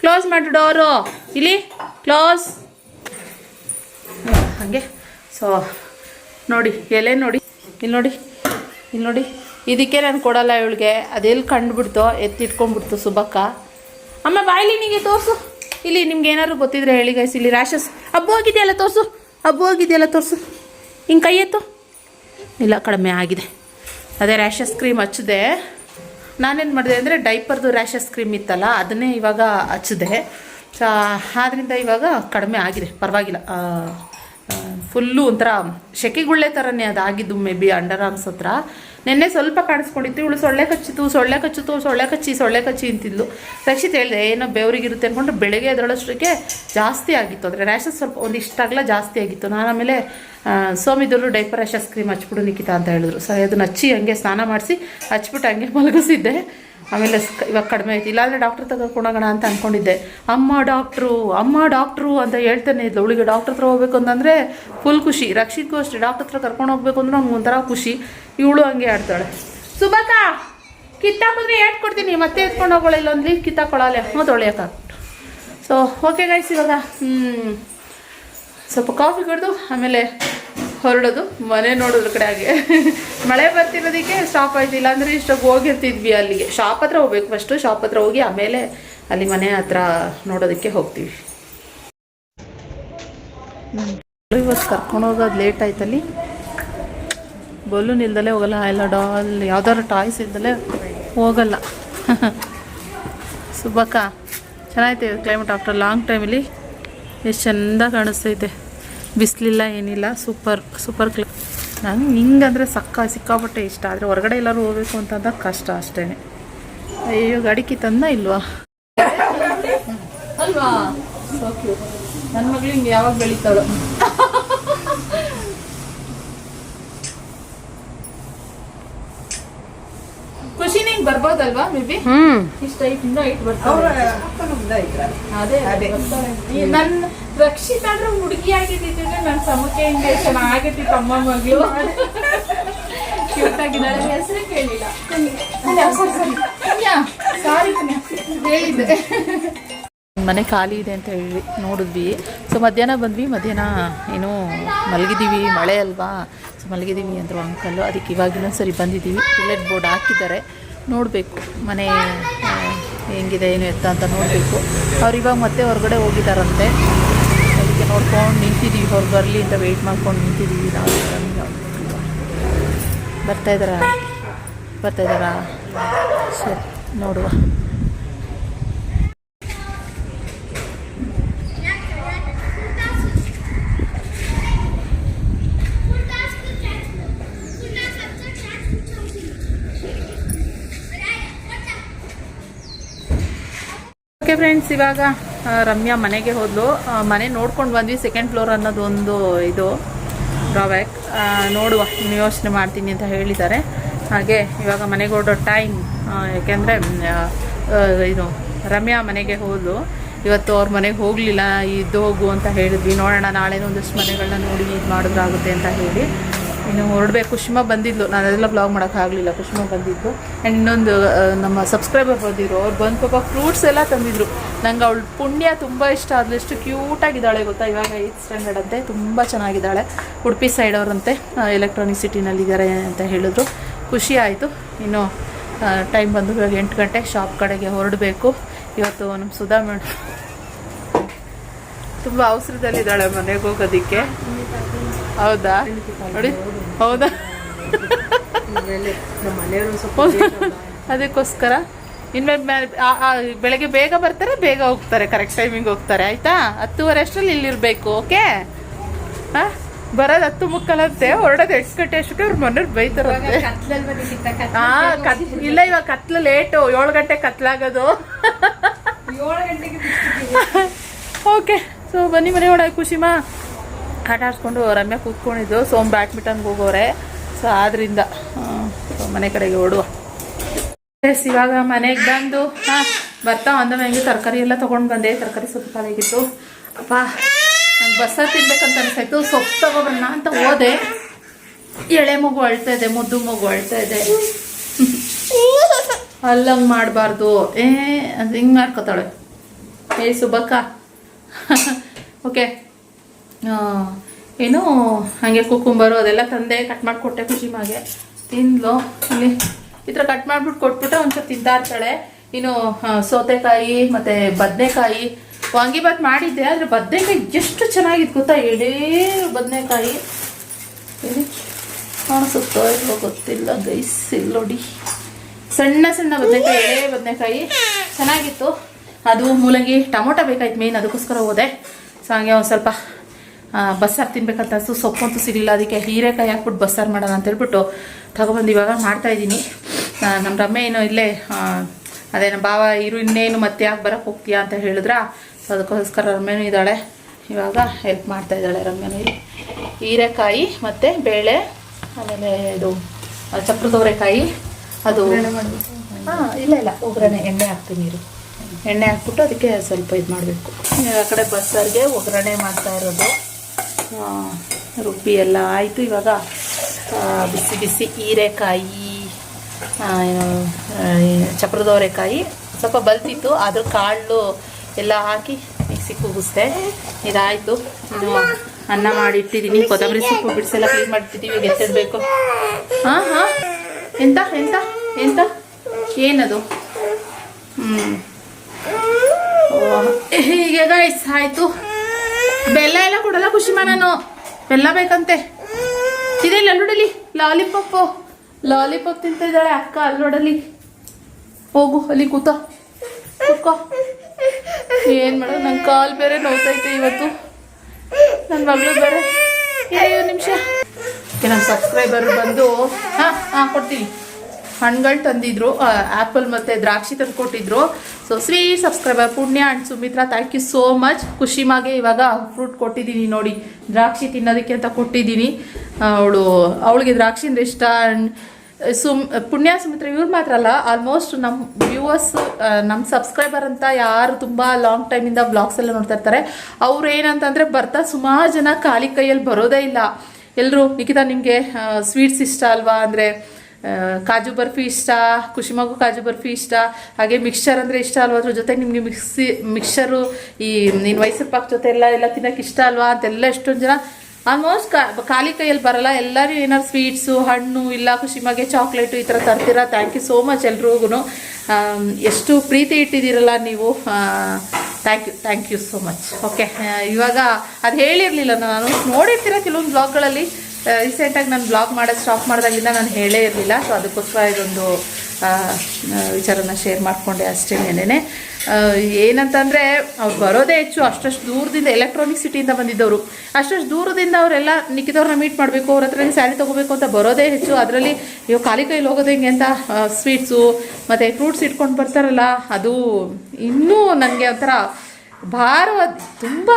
Speaker 1: ಕ್ಲೋಸ್ ಮಾಡು ಡೋರು. ಇಲ್ಲಿ ಕ್ಲೋಸ್ ಹಾಗೆ. ಸೊ ನೋಡಿ, ಎಲೆ ನೋಡಿ. ಇಲ್ಲಿ ನೋಡಿ ಇಲ್ಲಿ ನೋಡಿ. ಇದಕ್ಕೆ ನಾನು ಕೊಡಲ್ಲ ಇವಳಿಗೆ. ಅದೆಲ್ಲಿ ಕಂಡುಬಿಡ್ತು? ಎತ್ತಿಟ್ಕೊಂಡ್ಬಿಡ್ತು ಸುಬಕ್ಕ. ಅಮ್ಮ ಬಾಯ್ಲಿ ನಿಮಗೆ ತೋರಿಸು. ಇಲ್ಲಿ ನಿಮ್ಗೆ ಏನಾದ್ರು ಗೊತ್ತಿದ್ರೆ ಹೇಳಿ ಗೈಸ್ ಇಲ್ಲಿ ರ್ಯಾಷಸ್ ಹಬ್ಬ ಹೋಗಿದೆಯಲ್ಲ, ತೋರಿಸು. ಹಬ್ಬ ಹೋಗಿದೆಯಲ್ಲ, ತೋರಿಸು. ಹಿಂಗೆ ಕೈ ಎತ್ತು. ಇಲ್ಲ, ಕಡಿಮೆ ಆಗಿದೆ. ಅದೇ ರ್ಯಾಷಸ್ ಕ್ರೀಮ್ ಹಚ್ಚಿದೆ. ನಾನೇನು ಮಾಡಿದೆ ಅಂದರೆ ಡೈಪರ್ದು ರ್ಯಾಷಸ್ ಕ್ರೀಮ್ ಇತ್ತಲ್ಲ, ಅದನ್ನೇ ಇವಾಗ ಹಚ್ಚಿದೆ. ಸೊ ಆದ್ದರಿಂದ ಇವಾಗ ಕಡಿಮೆ ಆಗಿದೆ. ಪರವಾಗಿಲ್ಲ. ಫುಲ್ಲು ಒಂಥರ ಸೆಕೆಗುಳ್ಳೆ ಥರನೇ ಅದು ಆಗಿದ್ದು ಮೇ ಬಿ ಅಂಡರ್ ಆರ್ಮ್ಸ್ ಹತ್ರ. ನಿನ್ನೆ ಸ್ವಲ್ಪ ಕಾಣಿಸ್ಕೊಂಡಿತ್ತು, ಇವಳು ಸೊಳ್ಳೆ ಕಚ್ಚಿತು ಸೊಳ್ಳೆ ಕಚ್ಚಿತು ಸೊಳ್ಳೆ ಕಚ್ಚಿ ಸೊಳ್ಳೆ ಕಚ್ಚಿ ಅಂತಿದ್ಲು. ರಕ್ಷಿತ್ ಹೇಳಿದೆ, ಏನೋ ಬೆವರಿಗಿರುತ್ತೆ ಅಂದ್ಕೊಂಡು ಬೆಳಗ್ಗೆ ಅದರೊಳಷ್ಟಕ್ಕೆ ಜಾಸ್ತಿ ಆಗಿತ್ತು. ಅಂದರೆ ರ್ಯಾಷಸ್ ಸ್ವಲ್ಪ ಒಂದು ಇಷ್ಟಾಗಲ ಜಾಸ್ತಿ ಆಗಿತ್ತು. ನಾನು ಆಮೇಲೆ ಸೋಮಿದ್ರು ಡೈಪರ್ ರ್ಯಾಷಸ್ ಕ್ರೀಮ್ ಹಚ್ಬಿಡು ನಿಖಿತಾ ಅಂತ ಹೇಳಿದ್ರು. ಸರಿ ಅದನ್ನ ಹಚ್ಚಿ ಹಂಗೆ ಸ್ನಾನ ಮಾಡಿಸಿ, ಹಚ್ಬಿಟ್ಟು ಹಂಗೆ ಮಲಗಿಸಿದ್ದೆ. ಆಮೇಲೆ ಇವಾಗ ಕಡಿಮೆ ಆಯ್ತು ಇಲ್ಲಾಂದರೆ ಡಾಕ್ಟ್ರ್ ತಗೊಂಡೋಗೋಣ ಅಂತ ಅಂದ್ಕೊಂಡಿದ್ದೆ ಅಮ್ಮ ಡಾಕ್ಟ್ರು ಅಮ್ಮ ಡಾಕ್ಟ್ರು ಅಂತ ಹೇಳ್ತಾನೆ ಇದ್ಲು. ಅವಳಿಗೆ ಡಾಕ್ಟ್ರ್ ಹತ್ರ ಹೋಗ್ಬೇಕು ಅಂತಂದರೆ ಫುಲ್ ಖುಷಿ. ರಕ್ಷಿತ್ಗೂ ಅಷ್ಟೇ. ಡಾಕ್ಟ್ರ್ ಹತ್ರ ಕರ್ಕೊಂಡು ಹೋಗ್ಬೇಕು ಅಂದ್ರೆ ಅವ್ನಿಗೆ ಒಂಥರ ಖುಷಿ. ಇವಳು ಹಂಗೆ ಆಡ್ತಾಳೆ. ಸುಭಾಕ ಕಿತ್ತಾಕಿದ್ರೆ ಹೇಳ್ಕೊಡ್ತೀನಿ ಕೊಡ್ತೀನಿ. ಮತ್ತೆ ಎತ್ಕೊಂಡು ಹೋಗೋಳ ಇಲ್ಲೊಂದು ಕಿತ್ತಾಕೊಳ್ಳಲ್ಲ ಹ್ಞೂ ಒಳ್ಳೆಯಕ್ಕ ಸೊ ಓಕೆ ಗೈಸ್ ಇವಾಗ ಸ್ವಲ್ಪ ಕಾಫಿ ಕುಡಿದು, ಆಮೇಲೆ ಹೊರಡೋದು, ಮನೆ ನೋಡೋದ್ರ ಕಡೆ ಹಾಗೆ. ಮಳೆ ಬರ್ತಿರೋದಕ್ಕೆ ಸ್ಟಾಪ್ ಆಯ್ತು. ಇಲ್ಲಾಂದ್ರೆ ಇಷ್ಟೊಂದು ಹೋಗಿರ್ತಿದ್ವಿ ಅಲ್ಲಿಗೆ. ಶಾಪ್ ಹತ್ರ ಹೋಗ್ಬೇಕು ಫಸ್ಟು ಶಾಪ್ ಹತ್ರ ಹೋಗಿ ಆಮೇಲೆ ಅಲ್ಲಿ ಮನೆ ಹತ್ರ ನೋಡೋದಕ್ಕೆ ಹೋಗ್ತೀವಿ. ಇವತ್ತು ಕರ್ಕೊಂಡು ಹೋಗೋದು ಲೇಟ್ ಆಯ್ತಲ್ಲಿ ಬಲೂನ್ ಇಲ್ದಲೇ ಹೋಗಲ್ಲ. ಎಲ್ಲ ಡಾಲ್, ಯಾವ್ದಾದ್ರು ಟಾಯ್ಸ್ ಇಲ್ದಲೇ ಹೋಗಲ್ಲ. (laughs) ಸುಬ್ಬಕ್ಕ, ಚೆನ್ನಾಗೈತೆ ಕ್ಲೈಮೇಟ್ ಆಫ್ಟರ್ ಲಾಂಗ್ ಟೈಮಲ್ಲಿ ಎಷ್ಟು ಚೆಂದ ಕಾಣಿಸ್ತೈತೆ. ಬಿಸಿಲಿಲ್ಲ ಏನಿಲ್ಲ. ಸೂಪರ್ ಸೂಪರ್ ಕ್ಲೈ ನಂಗೆ ಹಿಂಗಂದರೆ ಸಕ್ಕ ಸಿಕ್ಕಾಪಟ್ಟೆ ಇಷ್ಟ. ಆದರೆ ಹೊರಗಡೆ ಎಲ್ಲರೂ ಹೋಗಬೇಕು ಅಂತಂದಾಗ ಕಷ್ಟ ಅಷ್ಟೇ ಅಯ್ಯೋ ಗಡಿಕೆ ತಂದ ಇಲ್ವಾ? ಅಲ್ವಾ? ನನ್ನ ಮಗಳು ಹಿಂಗೆ ಯಾವಾಗ ಬೆಳೀತಾಳು? ಖುಷಿ ನಿಂಗೆ ಬರ್ಬೋದಲ್ವಾ ಮೇ ಬಿ
Speaker 3: ಹ್ಮ್.
Speaker 1: ಇಷ್ಟ ಐಟ್ ಇನ್ನೂ ಬರ್ತಾರೆ ಅದೇ ಅದೇ ನನ್ನ ರಕ್ಷಿತ ಆದ್ರೆ ಹುಡುಗಿ ಆಗಿದ್ದಿದ್ರೆ ನನ್ನ ಸಮಕ್ಕೆ ಹಿಂಗೆ ಚೆನ್ನಾಗಿರ್ತಿತ್ತು ಅಮ್ಮ ಮಗಳು. ಕ್ಯೂಟ್ ಆಗಿದ್ದಾಳೆ ಹೆಸರು ಕೇಳಿಲ್ಲ. ಸರಿ ಹೇಳಿದ್ದೆ. ಮನೆ ಖಾಲಿ ಇದೆ ಅಂತ ಹೇಳಿ ನೋಡಿದ್ವಿ. ಸೊ ಮಧ್ಯಾಹ್ನ ಬಂದ್ವಿ. ಮಧ್ಯಾಹ್ನ ಏನು ಮಲಗಿದ್ದೀವಿ. ಮಳೆ ಅಲ್ವಾ? ಸೊ ಮಲಗಿದ್ದೀವಿ ಅಂದರು ಅಂಕಲ್ಲು ಅದಕ್ಕೆ ಇವಾಗ ಸರಿ ಬಂದಿದ್ದೀವಿ. ಟುಲೆಟ್ ಬೋರ್ಡ್ ಹಾಕಿದ್ದಾರೆ. ನೋಡಬೇಕು. ಮನೆ ಹೆಂಗಿದೆ, ಏನು ಎತ್ತ ಅಂತ ನೋಡಬೇಕು. ಅವ್ರು ಇವಾಗ ಮತ್ತೆ ಹೊರಗಡೆ ಹೋಗಿದ್ದಾರಂತೆ ಅದಕ್ಕೆ ನೋಡ್ಕೊಂಡು ನಿಂತಿದ್ದೀವಿ ಅವ್ರು ಬರಲಿ ಅಂತ ವೆಯ್ಟ್ ಮಾಡ್ಕೊಂಡು ನಿಂತಿದ್ದೀವಿ ನಾವು ಬರ್ತಾ ಬರ್ತಾಯಿದ್ದಾರಾ ಬರ್ತಾ ಇದ್ದಾರಾ? ಸರಿ, ನೋಡುವ. ಓಕೆ ಫ್ರೆಂಡ್ಸ್ ಇವಾಗ ರಮ್ಯಾ ಮನೆಗೆ ಹೋದ್ಲು. ಮನೆ ನೋಡ್ಕೊಂಡು ಬಂದ್ವಿ ಸೆಕೆಂಡ್ ಫ್ಲೋರ್ ಅನ್ನೋದು ಒಂದು ಇದು ಡ್ರಾಬ್ಯಾಕ್ ನೋಡುವ ಯೋಚನೆ ಮಾಡ್ತೀನಿ ಅಂತ ಹೇಳಿದ್ದಾರೆ. ಹಾಗೆ, ಇವಾಗ ಮನೆಗೆ ಹೊರಡೋ ಟೈಮ್ ಯಾಕೆಂದರೆ ಇದು, ರಮ್ಯಾ ಮನೆಗೆ ಹೋದ್ಲು. ಇವತ್ತು ಅವ್ರ ಮನೆಗೆ ಹೋಗಲಿಲ್ಲ ಇದ್ದು ಹೋಗು ಅಂತ ಹೇಳಿದ್ವಿ. ನೋಡೋಣ, ನಾಳೆನೂ ಒಂದಷ್ಟು ಮನೆಗಳನ್ನ ನೋಡಿ ಇದು ಮಾಡಿದ್ರಾಗುತ್ತೆ ಅಂತ ಹೇಳಿ. ಇನ್ನು ಹೊರಡಬೇಕು. ಕುಷ್ಮಾ ಬಂದಿದ್ಲು. ನಾನು ಅದೆಲ್ಲ ಬ್ಲಾಗ್ ಮಾಡೋಕ್ಕಾಗಲಿಲ್ಲ ಕುಷ್ಮಾ ಬಂದಿದ್ದು. ಆ್ಯಂಡ್ ಇನ್ನೊಂದು ನಮ್ಮ ಸಬ್ಸ್ಕ್ರೈಬರ್ ಬಂದಿದ್ರು. ಅವ್ರು ಬಂದು ಪಾಪ ಫ್ರೂಟ್ಸ್ ಎಲ್ಲ ತಂದಿದ್ರು. ನಂಗೆ ಅವಳು ಪುಣ್ಯ ತುಂಬ ಇಷ್ಟ. ಆದಷ್ಟು ಕ್ಯೂಟಾಗಿದ್ದಾಳೆ ಗೊತ್ತಾ? ಇವಾಗ ಏಯ್ತ್ ಸ್ಟ್ಯಾಂಡರ್ಡ್ ಅಂತೆ. ತುಂಬ ಚೆನ್ನಾಗಿದ್ದಾಳೆ. ಉಡುಪಿ ಸೈಡ್ ಅವರಂತೆ. ಎಲೆಕ್ಟ್ರಾನಿಕ್ ಸಿಟಿನಲ್ಲಿದ್ದಾರೆ ಅಂತ ಹೇಳಿದ್ರು. ಖುಷಿ ಆಯಿತು. ಇನ್ನು ಟೈಮ್ ಬಂದು ಇವಾಗ ಎಂಟು ಗಂಟೆ. ಶಾಪ್ ಕಡೆಗೆ ಹೊರಡಬೇಕು. ಇವತ್ತು ನಮ್ಮ ಸುಧಾ ಮೇಡಮ್ ತುಂಬ ಅವಸರದಲ್ಲಿದ್ದಾಳೆ ಮನೆಗೆ ಹೋಗೋದಕ್ಕೆ. ಹೌದಾ? ನೋಡಿ ಹೌದಾ? ಅದಕ್ಕೋಸ್ಕರ ಇನ್ಮೇಲೆ ಬೆಳಗ್ಗೆ ಬೇಗ ಬರ್ತಾರೆ ಬೇಗ ಹೋಗ್ತಾರೆ ಕರೆಕ್ಟ್ ಟೈಮಿಂಗ್ ಹೋಗ್ತಾರೆ ಆಯ್ತಾ? ಹತ್ತುವರೆ ಅಷ್ಟರಲ್ಲಿ ಇಲ್ಲಿರಬೇಕು ಓಕೆ ಹಾ? ಬರೋದು ಹತ್ತು ಮುಕ್ಕಲಂತೆ ಹೊರಡೋದು ಎಷ್ಟು ಗಂಟೆ ಅಷ್ಟಕ್ಕೆ ಅವ್ರ ಮನೆ ಬೈತಾರಂತೆ. ಹಾ ಕತ್ ಇಲ್ಲ ಇವಾಗ ಕತ್ಲು ಲೇಟು ಏಳು ಗಂಟೆ ಕತ್ಲಾಗೋದು. ಓಕೆ ಸೊ (laughs) ಬನ್ನಿ ಮನೆ ಒಳಗೆ ಖುಷಿಮಾ ಆಟ ಆಡಿಸ್ಕೊಂಡು ರಮ್ಯಾ ಕೂತ್ಕೊಂಡಿದ್ದು, ಸೋಮ್ ಬ್ಯಾಡ್ಮಿಂಟನ್ಗೆ ಹೋಗೋರೆ. ಸೊ ಆದ್ರಿಂದ ಮನೆ ಕಡೆಗೆ ಓಡುವ. ಇವಾಗ ಮನೆಗೆ ಬಂದು, ಹಾಂ, ಬರ್ತಾ ಅಂದ ಮನೆಗೆ ತರಕಾರಿ ಎಲ್ಲ ತೊಗೊಂಡು ಬಂದೆ. ತರಕಾರಿ ಸೊಪ್ಪು ಕಾಲಾಗಿತ್ತು ಅಪ್ಪ, ನಂಗೆ ಬಸ್ಸ ತಿನ್ಬೇಕಂತ ಅನಿಸ್ತಾಯ್ತು ಸೊಪ್ಪು ತಗೊಬರೋಣ ಅಂತ ಹೋದೆ. ಎಳೆ ಮಗು ಅಳ್ತಾ ಇದೆ, ಮುದ್ದು ಮಗು ಅಳ್ತಾ ಇದೆ. ಅಲ್ಲಂಗೆ ಮಾಡಬಾರ್ದು. ಏ, ಅದು ಹಿಂಗೆ ಮಾಡ್ಕೊತಾಳೆ. ಏ, ಸುಬ್ಬಕ್ಕ. (laughs) ಓಕೆ ಏನು ಹಾಗೆ ಕುಕ್ಕುಂಬರು ಅದೆಲ್ಲ ತಂದೆ ಕಟ್ ಮಾಡಿಕೊಟ್ಟೆ ಖುಷಿ ಮಾಗೆ. ತಿಂದ್ಲು. ಇಲ್ಲಿ ಈ ಥರ ಕಟ್ ಮಾಡಿಬಿಟ್ಟು ಕೊಟ್ಬಿಟ್ಟು ಒಂಚೂರು ತಿಂತಾ ಇರ್ತಾಳೆ ಇನ್ನು ಸೌತೆಕಾಯಿ ಮತ್ತು ಬದನೆಕಾಯಿ. ವಾಂಗಿಬಾತ್ ಮಾಡಿದ್ದೆ, ಆದರೆ ಬದನೆಕಾಯಿ ಎಷ್ಟು ಚೆನ್ನಾಗಿತ್ತು ಗೊತ್ತಾ? ಎಡೇ ಬದನೆಕಾಯಿ. ಎಲ್ಲಿ? ಕಾಣಿಸುತ್ತೋ ಇಲ್ವೋ ಗೊತ್ತಿಲ್ಲ ಗೈಸ್ ಇಲ್ಲೋಡಿ ಸಣ್ಣ ಸಣ್ಣ ಬದನೆಕಾಯಿ, ಎಳೆ ಬದನೆಕಾಯಿ. ಚೆನ್ನಾಗಿತ್ತು. ಅದು ಮೂಲಂಗಿ ಟೊಮೊಟೊ ಬೇಕಾಯ್ತು ಮೇನ್, ಅದಕ್ಕೋಸ್ಕರ ಹೋದೆ. ಸೊ ಹಾಗೆ ಒಂದು ಸ್ವಲ್ಪ ಬಸ್ಸಾರು ತಿನ್ಬೇಕಂತ ಅನ್ಸು? ಸೊಪ್ಪಂತೂ ಸಿಗಲಿಲ್ಲ ಅದಕ್ಕೆ ಹೀರೆಕಾಯಿ ಹಾಕ್ಬಿಟ್ಟು ಬಸ್ಸಾರು ಮಾಡೋಣ ಅಂತ ಹೇಳ್ಬಿಟ್ಟು ತಗೊಬಂದು ಇವಾಗ ಮಾಡ್ತಾಯಿದ್ದೀನಿ ನಮ್ಮ ರಮ್ಮೆ ಏನೋ ಇಲ್ಲೇ ಅದೇನು ಅದೇ ನಮ್ಮ ಭಾವ ಇರು ಇನ್ನೇನು ಮತ್ತೆ ಯಾಕೆ ಬರೋಕ್ಕೆ ಹೋಗ್ತೀಯಾ ಅಂತ ಹೇಳಿದ್ರ? ಸೊ ಅದಕ್ಕೋಸ್ಕರ ರಮ್ಯನೂ ಇದ್ದಾಳೆ. ಇವಾಗ ಹೆಲ್ಪ್ ಮಾಡ್ತಾ ಇದ್ದಾಳೆ ರಮ್ಯನೂ ಇಲ್ಲಿ. ಹೀರೆಕಾಯಿ ಮತ್ತು ಬೇಳೆ ಆಮೇಲೆ ಇದು ಚಕ್ರದೋರೆಕಾಯಿ ಚಕ್ರದವರೆಕಾಯಿ ಅದು ಹಾಂ ಇಲ್ಲ ಇಲ್ಲ ಒಗ್ಗರಣೆ ಎಣ್ಣೆ ಹಾಕ್ತೀನಿ ನೀರು ಎಣ್ಣೆ ಹಾಕ್ಬಿಟ್ಟು ಅದಕ್ಕೆ ಸ್ವಲ್ಪ ಇದು ಮಾಡಬೇಕು. ಆ ಕಡೆ ಬಸ್ಸಾರಿಗೆ ಒಗ್ಗರಣೆ ಮಾಡ್ತಾ ಇರೋದು. ರುಬ್ಬಿ ಎಲ್ಲ ಆಯಿತು. ಇವಾಗ ಬಿಸಿ ಬಿಸಿ ಹೀರೆಕಾಯಿ ಚಪ್ರದವರೆಕಾಯಿ ಸ್ವಲ್ಪ ಬಲ್ತಿತ್ತು. ಅದ್ರ ಕಾಳು ಎಲ್ಲ ಹಾಕಿ ಮಿಕ್ಸಿ ಕೂಗಿಸ್ದೆ. ಇದಾಯಿತು. ಇದು ಅನ್ನ ಮಾಡಿ ಇಟ್ಟಿದ್ದೀನಿ ಕೊತ್ತಂಬರಿ ಸೊಪ್ಪು ಬಿಡಿಸೆಲ್ಲ ಕ್ಲೀನ್ ಮಾಡಿಟ್ಟಿದ್ದೀವಿ ಎತ್ತಿಡ್ಬೇಕು. ಹಾಂ ಹಾಂ. ಎಂತ ಎಂತ ಎಂತ? ಏನದು? ಹ್ಞೂ ಹೀಗೆ ಗೈಸ್ ಆಯಿತು. ಬೆಲ್ಲ ಎಲ್ಲ ಕೊಡಲ್ಲ ಖುಷಿ ನಾನು. ಬೆಲ್ಲ ಬೇಕಂತೆ. ಇದೆ ಅಲ್ಲೋಡಲಿ, ಲಾಲಿಪಾಪು. ಲಾಲಿಪಾಪ್ ತಿಂತ ಇದ್ದಾಳೆ ಅಕ್ಕ ಅಲ್ಲೋಡಲಿ. ಹೋಗು, ಅಲ್ಲಿ ಕೂತ. ಕೂತ್ಕೋ. ಏನ್ ಮಾಡೋದು? ನನ್ನ ಕಾಲ್ ಬೇರೆ ನೋಡ್ತೈತೆ ಇವತ್ತು. ನನ್ನ ಮಗಳು ಬೇರೆ. ಐದು ನಿಮಿಷ. ನಮ್ಮ ಸಬ್ಸ್ಕ್ರೈಬರ್ ಬಂದು, ಹಾಂ ಹಾಂ, ಕೊಡ್ತೀನಿ. ಹಣ್ಗಳು ತಂದಿದ್ರು ಆ್ಯಪಲ್ ಮತ್ತು ದ್ರಾಕ್ಷಿ ತಂದು ಕೊಟ್ಟಿದ್ರು so sweet subscriber Punya and Sumitra thank you so much ಖುಷಿಮಾಗೆ ಇವಾಗ ಫ್ರೂಟ್ ಕೊಟ್ಟಿದ್ದೀನಿ ನೋಡಿ. ದ್ರಾಕ್ಷಿ ತಿನ್ನೋದಕ್ಕೆ ಅಂತ ಕೊಟ್ಟಿದ್ದೀನಿ. ಅವಳು, ಅವಳಿಗೆ ದ್ರಾಕ್ಷಿ ಅಂದರೆ ಇಷ್ಟ ಆ್ಯಂಡ್ ಸುಮ್, ಪುಣ್ಯ ಸುಮಿತ್ರ, ಇವ್ರು ಮಾತ್ರ ಅಲ್ಲ ಆಲ್ಮೋಸ್ಟ್ ನಮ್ಮ ವ್ಯೂವರ್ಸ್ ನಮ್ಮ ಸಬ್ಸ್ಕ್ರೈಬರ್ ಅಂತ ಯಾರು ತುಂಬ ಲಾಂಗ್ ಟೈಮಿಂದ ಬ್ಲಾಗ್ಸ್ ಎಲ್ಲ ನೋಡ್ತಾ ಇರ್ತಾರೆ. ಅವ್ರು ಏನಂತಂದರೆ ಬರ್ತಾ ಸುಮಾರು ಜನ ಖಾಲಿ ಕೈಯಲ್ಲಿ ಬರೋದೇ ಇಲ್ಲ. ಎಲ್ಲರೂ ನಿಖಿತಾ ನಿಮಗೆ ಸ್ವೀಟ್ಸ್ ಇಷ್ಟ ಅಲ್ವಾ? ಅಂದರೆ ಕಾಜು ಬರ್ಫಿ ಇಷ್ಟ ಖುಷಿಮಗು ಕಾಜು ಬರ್ಫಿ ಇಷ್ಟ, ಹಾಗೆ ಮಿಕ್ಸ್ಚರ್ ಅಂದರೆ ಇಷ್ಟ ಅಲ್ವಾ? ಅದ್ರ ಜೊತೆ ನಿಮಗೆ ಮಿಕ್ಸಿ ಮಿಕ್ಸ್ಚರು ಈ, ನೀನು ಮೈಸೂರು ಪಾಕ್ ಜೊತೆ ಎಲ್ಲ ಎಲ್ಲ ತಿನ್ನೋಕೆ ಇಷ್ಟ ಅಲ್ವಾ? ಅಂತೆಲ್ಲ ಎಷ್ಟೊಂದು ಜನ ಆಲ್ಮೋಸ್ಟ್ ಖಾಲಿ ಕೈಯಲ್ಲಿ ಬರಲ್ಲ. ಎಲ್ಲರೂ ಏನಾದ್ರು ಸ್ವೀಟ್ಸು ಹಣ್ಣು, ಇಲ್ಲ ಖುಷಿಮಾಗೆ ಚಾಕ್ಲೇಟು ಈ ಥರ ತರ್ತೀರಾ? ಥ್ಯಾಂಕ್ ಯು ಸೋ ಮಚ್ ಎಲ್ರಿಗೂ ಎಷ್ಟು ಪ್ರೀತಿ ಇಟ್ಟಿದ್ದೀರಲ್ಲ ನೀವು. Thank you thank you so much okay ಇವಾಗ ಅದು ಹೇಳಿರಲಿಲ್ಲ ನಾನು. ನೋಡಿರ್ತೀರ ಕೆಲವೊಂದು ಬ್ಲಾಗ್ಗಳಲ್ಲಿ ರೀಸೆಂಟಾಗಿ ನಾನು ಬ್ಲಾಗ್ ಮಾಡೋದು ಸ್ಟಾಪ್ ಮಾಡಿದಾಗಿಂದ ನಾನು ಹೇಳೇ ಇರಲಿಲ್ಲ. ಸೊ ಅದಕ್ಕೋಸ್ಕರ ಇದೊಂದು ವಿಚಾರನ ಶೇರ್ ಮಾಡಿಕೊಂಡೆ ಅಷ್ಟೇನೇನೆ ಏನಂತಂದರೆ ಅವ್ರು ಬರೋದೇ ಹೆಚ್ಚು. ಅಷ್ಟಷ್ಟು ದೂರದಿಂದ ಎಲೆಕ್ಟ್ರಾನಿಕ್ ಸಿಟಿಯಿಂದ ಬಂದಿದ್ದವರು. ಅಷ್ಟಷ್ಟು ದೂರದಿಂದ ಅವರೆಲ್ಲ ನಿಕ್ಕಿದವ್ರನ್ನ ಮೀಟ್ ಮಾಡಬೇಕು, ಅವ್ರ ಹತ್ರ ಸ್ಯಾರಿ ತೊಗೋಬೇಕು ಅಂತ ಬರೋದೇ ಹೆಚ್ಚು. ಅದರಲ್ಲಿ ಇವಾಗ ಖಾಲಿ ಕೈಲಿ ಹೋಗೋದು ಹೆಂಗೆ ಅಂತ ಸ್ವೀಟ್ಸು ಮತ್ತು ಫ್ರೂಟ್ಸ್ ಇಟ್ಕೊಂಡು ಬರ್ತಾರಲ್ಲ, ಅದು ಇನ್ನೂ ನನಗೆ ಒಂಥರ ಭಾರ ತುಂಬ,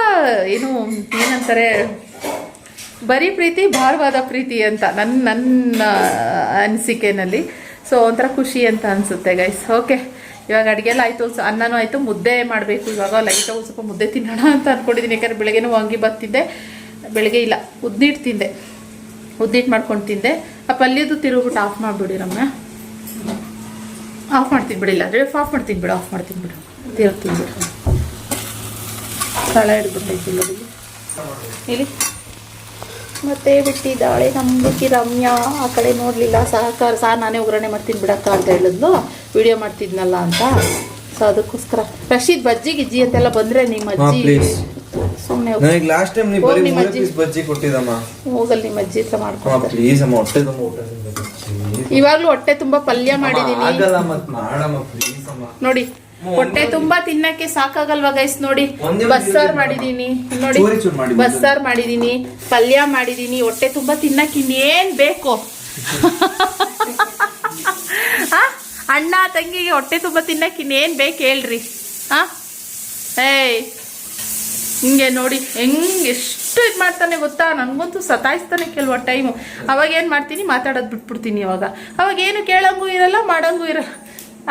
Speaker 1: ಏನು, ಏನಂತಾರೆ ಬರೀ ಪ್ರೀತಿ, ಭಾರವಾದ ಪ್ರೀತಿ ಅಂತ ನನ್ನ ನನ್ನ ಅನಿಸಿಕೆನಲ್ಲಿ. ಸೊ ಒಂಥರ ಖುಷಿ ಅಂತ ಅನಿಸುತ್ತೆ ಗೈಸ್ ಓಕೆ ಇವಾಗ ಅಡುಗೆ ಎಲ್ಲ ಆಯಿತು ಅನ್ನನೂ ಆಯಿತು, ಮುದ್ದೆ ಮಾಡಬೇಕು. ಇವಾಗ ಲೈಟಾಗಿ ಸ್ವಲ್ಪ ಮುದ್ದೆ ತಿನ್ನೋಣ ಅಂತ ಅಂದ್ಕೊಂಡಿದ್ದೀನಿ ಯಾಕಂದರೆ ಬೆಳಗ್ಗೆನೂ ವಾಂಗಿ ಬತ್ತಿದ್ದೆ ಬೆಳಗ್ಗೆ ಇಲ್ಲ ಉದ್ದಿಟ್ಟು ತಿಂದೆ. ಉದ್ದಿಟ್ಟು ಮಾಡ್ಕೊಂಡು ತಿಂದೆ. ಆ ಪಲ್ಯದ್ದು ತಿರುಗ್ಬಿಟ್ಟು ಆಫ್ ಮಾಡಿಬಿಡಿ ರಮ್ಮ ಆಫ್ ಮಾಡ್ತೀನಿ ಬಿಡಿಲ್ಲ ಅಂದರೆ ಆಫ್ ಮಾಡ್ತೀನಿ ಬಿಡು ಆಫ್ ಮಾಡ್ತೀನಿ ಬಿಡು. ತಿರುಗ್ತೀನಿ ಬಿಡು. ಸ್ಥಳ ಇಲ್ಲದಿಗೆ ಇಲ್ಲಿ ಮತ್ತೆ ಬಿಟ್ಟಿದ್ದಾಳೆ. ನಂಬಿಕೆ ರಮ್ಯಾ ಆ ಕಡೆ ನೋಡಲಿಲ್ಲ. ಸಹಕಾರ ಸಹ ನಾನೇ ಒಗ್ಗರಣೆ ಮಾಡ್ತೀನಿ ಬಿಡಕ್ಕ ಅಂತ ಹೇಳಿದ್ಲು. ವಿಡಿಯೋ ಮಾಡ್ತಿದ್ನಲ್ಲ ಅಂತ. ಸೊ ಅದಕ್ಕೋಸ್ಕರ ರಶೀದ್ ಬಜ್ಜಿ ಗಿಜ್ಜಿ ಅಂತೆಲ್ಲ ಬಂದ್ರೆ ನಿಮ್ಮ ಅಜ್ಜಿ. ಸುಮ್ಮನೆ
Speaker 3: ನನಗೆ ಲಾಸ್ಟ್ ಟೈಮ್ ನೀವು
Speaker 1: ಹೋಗ್ ನಿಮ್ಮ
Speaker 3: ಬರೀ ಮೂರೇ ಪೀಸ್ ಬಜ್ಜಿ ಕೊಟ್ಟಿದ್ದಮ್ಮ.
Speaker 1: ಹೋಗಲ್ಲಿ ನಿಮ್ಮ ಅಜ್ಜಿ ಹತ್ರ
Speaker 3: ಮಾಡ್ಕೊಂಡು
Speaker 1: ಮಾಡ್ಕೊಡ್ತಾರೆ.
Speaker 3: ಪ್ಲೀಸ್ ಅಮ್ಮ ಹೊಟ್ಟೆ ತುಂಬ ಊಟ.
Speaker 1: ಇವಾಗ್ಲೂ ಹೊಟ್ಟೆ ತುಂಬಾ ಪಲ್ಯ ಮಾಡಿದೀನಿ.
Speaker 3: ಆಗಲ್ಲ ಮತ್ ಮಾಡಮ್ಮ ಪ್ಲೀಸ್ ಅಮ್ಮ.
Speaker 1: ನೋಡಿ ಹೊಟ್ಟೆ ತುಂಬಾ ತಿನ್ನಕ್ಕೆ ಸಾಕಾಗಲ್ವಾ ಗೈಸ್ ನೋಡಿ ಬಸ್ಸಾರ್ ಮಾಡಿದೀನಿ. ನೋಡಿ ಬಸ್ಸಾರ್ ಮಾಡಿದೀನಿ ಪಲ್ಯ ಮಾಡಿದೀನಿ ಹೊಟ್ಟೆ ತುಂಬಾ ತಿನ್ನಕ್ಕೆ ಇನ್ನೇನ್ ಬೇಕು? (laughs) ಅಣ್ಣ ತಂಗಿಗೆ ಹೊಟ್ಟೆ ತುಂಬಾ ತಿನ್ನಕ್ಕೆ ಇನ್ನೇನ್ ಬೇಕು ಹೇಳ್ರಿ. ಹಾ ಏಯ್ ಹಿಂಗೆ ನೋಡಿ ಹೆಂಗ್ ಎಷ್ಟು ಇದು ಮಾಡ್ತಾನೆ ಗೊತ್ತಾ? ನನಗಂತೂ ಸತಾಯಿಸ್ತಾನೆ ಕೆಲವು ಟೈಮು ಅವಾಗ ಏನು ಮಾಡ್ತೀನಿ? ಮಾತಾಡೋದು ಬಿಟ್ಬಿಡ್ತೀನಿ ಅವಾಗ ಅವಾಗ ಏನು ಕೇಳಂಗೂ ಇರಲ್ಲ ಮಾಡಂಗೂ ಇರಲ್ಲ.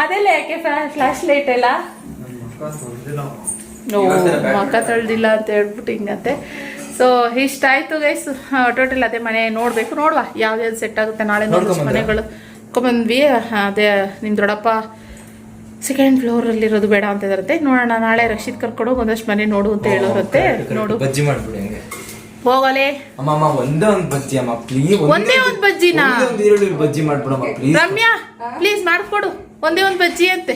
Speaker 1: ಅದೆಲ್ಲ ಯಾಕೆ ಫ್ಲಾಶ್ ಲೈಟ್ ಎಲ್ಲ? ಮಕ್ಕ ತೊಳೆದಿಲ್ಲ ಅಂತ ಹೇಳ್ಬಿಟ್ಟು ಹಿಂಗಂತೆ. ಸೊ ಇಷ್ಟ ಆಯ್ತು ಗೈಸ್ ಟೋಟಲ್ ಅದೇ ಮನೆ ನೋಡಬೇಕು. ನೋಡುವ ಯಾವ್ದು ಸೆಟ್ ಆಗುತ್ತೆ. ನಾಳೆ? ಮನೆಗಳು. ಕೊಂಬಂದ್ವಿ ಅದೇ ನಿಮ್ಮ ದೊಡ್ಡಪ್ಪ ಸೆಕೆಂಡ್ ಫ್ಲೋರಲ್ಲಿರೋದು ಬೇಡ ಅಂತ ಇದಾರಂತೆ ನೋಡೋಣ ನಾಳೆ ರಕ್ಷಿತ್ ಕರ್ಕೊಂಡು ಒಂದಷ್ಟು ಮನೆ ನೋಡು ಅಂತ ಹೇಳೋರಂತೆ ನೋಡು.
Speaker 3: ಬಜ್ಜಿ ಮಾಡ್ಬಿಡಿ.
Speaker 1: ಹೋಗಲೇ?
Speaker 3: ಅಮ್ಮಮ್ಮ ಅಮ್ಮ ಒಂದೇ ಒಂದ್ ಬಜ್ಜಿ ಅಮ್ಮ ಪ್ಲೀಸ್
Speaker 1: ಒಂದೇ ಒಂದ್ ಬಜ್ಜಿನಾ?
Speaker 3: ಒಂದ್ ಈರುಳ್ಳಿ ಬಜ್ಜಿ ಮಾಡ್ಬಿಡಮ್ಮ ಪ್ಲೀಸ್
Speaker 1: ರಮ್ಯಾ ಪ್ಲೀಸ್ ಮಾಡ್ಕೊಡು. ಒಂದೇ ಒಂದು ಬಜ್ಜಿ ಅಂತೆ.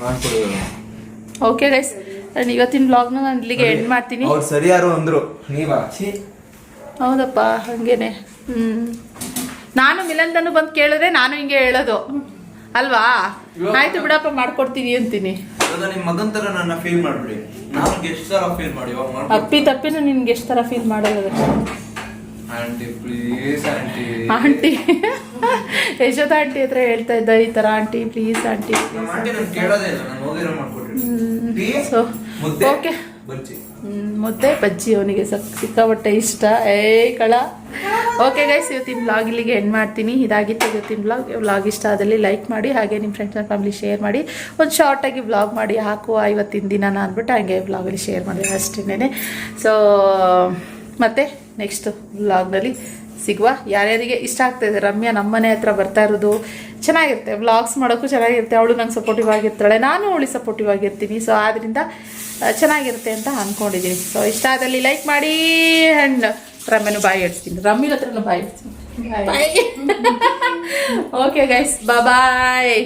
Speaker 3: ಮಾಡ್ಕೊಡು
Speaker 1: ಓಕೆ ಗೈಸ್ ಇವತ್ತಿನ ಬ್ಲಾಗ್ನ ನಾನು ಇಲ್ಲಿಗೆ ಎಂಡ್ ಮಾಡ್ತೀನಿ.
Speaker 3: ಅವ್ರು ಸರಿ ಯಾರು ಅಂದ್ರು. ನೀವಾ? ಛೀ.
Speaker 1: ಹೌದಪ್ಪ ಹಂಗೇನೆ. ಹ್ಮ್. ನಾನು ಮಿಲನ್ದನ್ನು ಬಂದು ಕೇಳಿದ್ರೆ ನಾನು ಹಿಂಗೆ ಹೇಳೋದು. ಅಲ್ವಾ? ಆಯ್ತು ಬಿಡಪ್ಪ ಮಾಡ್ಕೊಡ್ತೀನಿ ಅಂತೀನಿ.
Speaker 3: ನಿಮ್ಮ ಮಗನ್ ತರ ನನ್ನ ಫೀಲ್ ಮಾಡ್ಬಿಡಿ. ನಾನು ಎಷ್ಟು ತರ ಫೀಲ್ ಮಾಡಿ ಇವಾಗ ಮಾಡ್ಕೊಡ್ತೀನಿ.
Speaker 1: ಅಪ್ಪಿ ತಪ್ಪಿನೂ ನಿನ್ಗೆ ಎಷ್ಟು ಥರ ಫೀಲ್ ಮಾಡೋದು
Speaker 3: aunty please aunty
Speaker 1: aunty Yashoda aunty ಹತ್ರ ಹೇಳ್ತಾ ಇದ್ದ ಈ ಥರ ಆಂಟಿ ಪ್ಲೀಸ್ ಆಂಟಿ
Speaker 3: ನಮ್ಮ ಆಂಟಿ ನಾನು ಕೇಳೋದೇ ಇಲ್ಲ ನಾನು ಹೋಗಿರೋ ಮಾಡ್ಕೊಟ್ರಿ
Speaker 1: ಸೊ
Speaker 3: ಮುದ್ದೆ
Speaker 1: ಓಕೆ
Speaker 3: ಬಜ್ಜಿ.
Speaker 1: ಮುದ್ದೆ ಬಜ್ಜಿ ಅವನಿಗೆ ಸಕ್ ಸಿಕ್ಕಾಪಟ್ಟೆ ಇಷ್ಟ. ಏ ಕಳ. ಓಕೆ ಗೈಸ್ ಇವತ್ತಿನ ಬ್ಲಾಗ್ ಇಲ್ಲಿಗೆ ಎಂಡ್ ಮಾಡ್ತೀನಿ. ಇದಾಗಿತ್ತು ಇವತ್ತಿನ ಬ್ಲಾಗ್ ಬ್ಲಾಗ್ ಇಷ್ಟ ಆದಲ್ಲಿ ಲೈಕ್ ಮಾಡಿ, ಹಾಗೆ ನಿಮ್ಮ ಫ್ರೆಂಡ್ಸ್ ಆ್ಯಂಡ್ ಫ್ಯಾಮಿಲಿ ಶೇರ್ ಮಾಡಿ. ಒಂದು ಶಾರ್ಟಾಗಿ ಬ್ಲಾಗ್ ಮಾಡಿ ಹಾಕುವ ಇವತ್ತಿನ ನಾನು ಅಂದ್ಬಿಟ್ಟು ಹಾಗೆ ಬ್ಲಾಗಲ್ಲಿ ಶೇರ್ ಮಾಡಿ ಅಷ್ಟೇ ಸೊ ಮತ್ತೆ ನೆಕ್ಸ್ಟ್ ಬ್ಲಾಗ್ನಲ್ಲಿ ಸಿಗುವ. ಯಾರ್ಯಾರಿಗೆ ಇಷ್ಟ ಆಗ್ತಾಯಿದೆ ರಮ್ಯಾ ನಮ್ಮನೆ ಹತ್ರ ಬರ್ತಾ ಇರೋದು. ಚೆನ್ನಾಗಿರುತ್ತೆ. ವ್ಲಾಗ್ಸ್ ಮಾಡೋಕ್ಕೂ ಚೆನ್ನಾಗಿರುತ್ತೆ. ಅವಳು ನಂಗೆ ಸಪೋರ್ಟಿವ್ ಆಗಿರ್ತಾಳೆ. ನಾನು ಅವಳಿಗೆ ಸಪೋರ್ಟಿವ್ ಆಗಿರ್ತೀನಿ. ಸೊ ಆದ್ದರಿಂದ ಚೆನ್ನಾಗಿರುತ್ತೆ ಅಂತ ಅಂದ್ಕೊಂಡಿದ್ದೀನಿ ಸೊ ಇಷ್ಟ ಆದಲ್ಲಿ ಲೈಕ್ ಮಾಡಿ ಆ್ಯಂಡ್ ರಮ್ಯನು ಬಾಯಿ ಇಡ್ತೀನಿ ರಮ್ಮಿನ ಹತ್ರ ಬಾಯಿ ಇಡ್ತೀನಿ ಓಕೆ ಗೈಸ್ ಬಾಯ್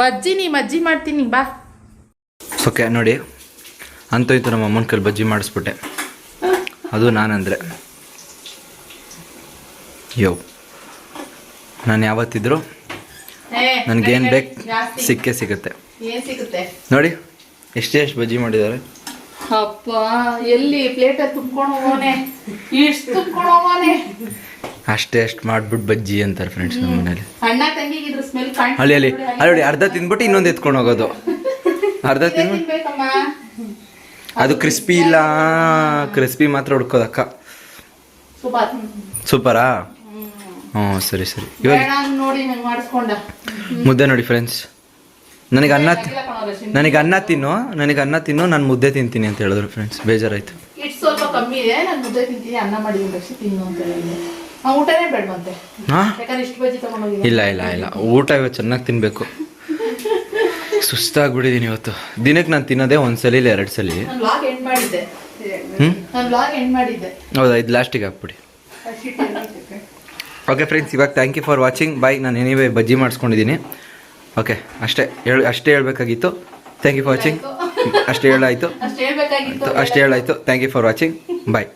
Speaker 1: ಬಜ್ಜಿ ನೀ ಮಜ್ಜಿ ಮಾಡ್ತೀನಿ ಬಾ.
Speaker 4: ಓಕೆ ನೋಡಿ. ಅಂತ ಇತ್ತು ನಮ್ಮ ಅಮ್ಮನ ಕೈಲಿ ಬಜ್ಜಿ ಮಾಡಿಸ್ಬಿಟ್ಟೆ. ಅದು ನಾನಂದ್ರೆ. ಯೋ. ನಾನು ಯಾವತ್ತಿದ್ರು ನನಗೇನು ಬೇಕು ಸಿಕ್ಕೇ ಸಿಗುತ್ತೆ.
Speaker 1: ಏನ್ ಸಿಗುತ್ತೆ?
Speaker 4: ನೋಡಿ ಎಷ್ಟೇ ಎಷ್ಟು ಬಜ್ಜಿ ಮಾಡಿದ್ದಾರೆ.
Speaker 1: ಅಪ್ಪ ಎಲ್ಲಿ ಪ್ಲೇಟ್ ತುಂಬ್ಕೊಂಡು ಹೋಗೋನೆ? ಇಷ್ಟು ತುಂಬ್ಕೊಂಡು ಹೋಗೋನೆ?
Speaker 4: ಅಷ್ಟೇ ಅಷ್ಟು ಮಾಡ್ಬಿಟ್ಟು ಬಜ್ಜಿ ಅಂತಾರೆ ಫ್ರೆಂಡ್ಸ್ ನಮ್ಮ ಮನೇಲಿ.
Speaker 1: ಅಣ್ಣ ತಂಗಿಗೆ ಇದ್ರ ಸ್ಮೆಲ್
Speaker 4: ಅಲ್ಲಿ ಅಲ್ಲಿ ಅಲ್ಲಿ ಅರ್ಧ ತಿಂದ್ಬಿಟ್ಟು ಇನ್ನೊಂದು ಎತ್ಕೊಂಡು ಹೋಗೋದು. ಅರ್ಧ ತಿನ್ನು
Speaker 1: ತಿನ್ಬೇಕಮ್ಮ.
Speaker 4: ಅದು ಕ್ರಿಸ್ಪಿ ಇಲ್ಲ. ಕ್ರಿಸ್ಪಿ ಮಾತ್ರ ಹುಡ್ಕೋದಕ್ಕ
Speaker 1: ಸೂಪರ್.
Speaker 4: ಸೂಪರಾ? ಹ್ಞೂ ಸರಿ ಸರಿ. ಇವಾಗ
Speaker 1: ನೋಡಿ ಮಾಡಿಸ್ಕೊಂಡ.
Speaker 4: ಮುದ್ದೆ ನೋಡಿ ಫ್ರೆಂಡ್ಸ್ ನನಗೆ ಅನ್ನ ನನಗೆ ಅನ್ನ ತಿನ್ನು ನನಗೆ ಅನ್ನ ತಿನ್ನು ನಾನು ಮುದ್ದೆ ತಿಂತೀನಿ ಅಂತ ಹೇಳಿದ್ರು ಫ್ರೆಂಡ್ಸ್ ಬೇಜಾರಾಯ್ತು.
Speaker 1: ಸ್ವಲ್ಪ ಕಮ್ಮಿ ಇದೆ ನಾನು ಮುದ್ದೆ ತಿಂತೀನಿ ಅನ್ನ ಮಾಡಿ ತಕ್ಷಣ ತಿನ್ನು ಅಂತ ಹೇಳಿದ್ದೆ ಆ ಊಟನೇ ಬೇಡವಂತೆ.
Speaker 4: ಹಾಂ
Speaker 1: ಯಾಕಂದ್ರೆ ಇಷ್ಟು ಬಜ್ಜಿ ತಗೊಂಡೋಗಿದ್ದೆ.
Speaker 4: ಇಲ್ಲ ಇಲ್ಲ ಇಲ್ಲ. ಊಟ ಇವತ್ತು ಚೆನ್ನಾಗಿ ತಿನ್ನಬೇಕು ಸುಸ್ತಾಗ್ಬಿಟ್ಟಿದ್ದೀನಿ ಇವತ್ತು. ದಿನಕ್ಕೆ ನಾನು ತಿನ್ನೋದೇ ಒಂದ್ಸಲಿ ಇಲ್ಲ ಎರಡು ಸಲ. ಹೌದಾ? ಇದು ಲಾಸ್ಟಿಗೆ ಹಾಕ್ಬಿಡಿ. ಓಕೆ ಫ್ರೆಂಡ್ಸ್ ಇವಾಗ thank you for watching bye ನಾನು ಎನಿವೇ ಬಜ್ಜಿ ಮಾಡಿಸ್ಕೊಂಡಿದ್ದೀನಿ ಓಕೆ ಅಷ್ಟೇ ಹೇಳಿ ಅಷ್ಟೇ ಹೇಳಬೇಕಾಗಿತ್ತು. ಥ್ಯಾಂಕ್ ಯು ಫಾರ್ ವಾಚಿಂಗ್ ಅಷ್ಟೇ ಹೇಳಾಯಿತು. ಅಷ್ಟು ಹೇಳಾಯಿತು. Thank you for watching bye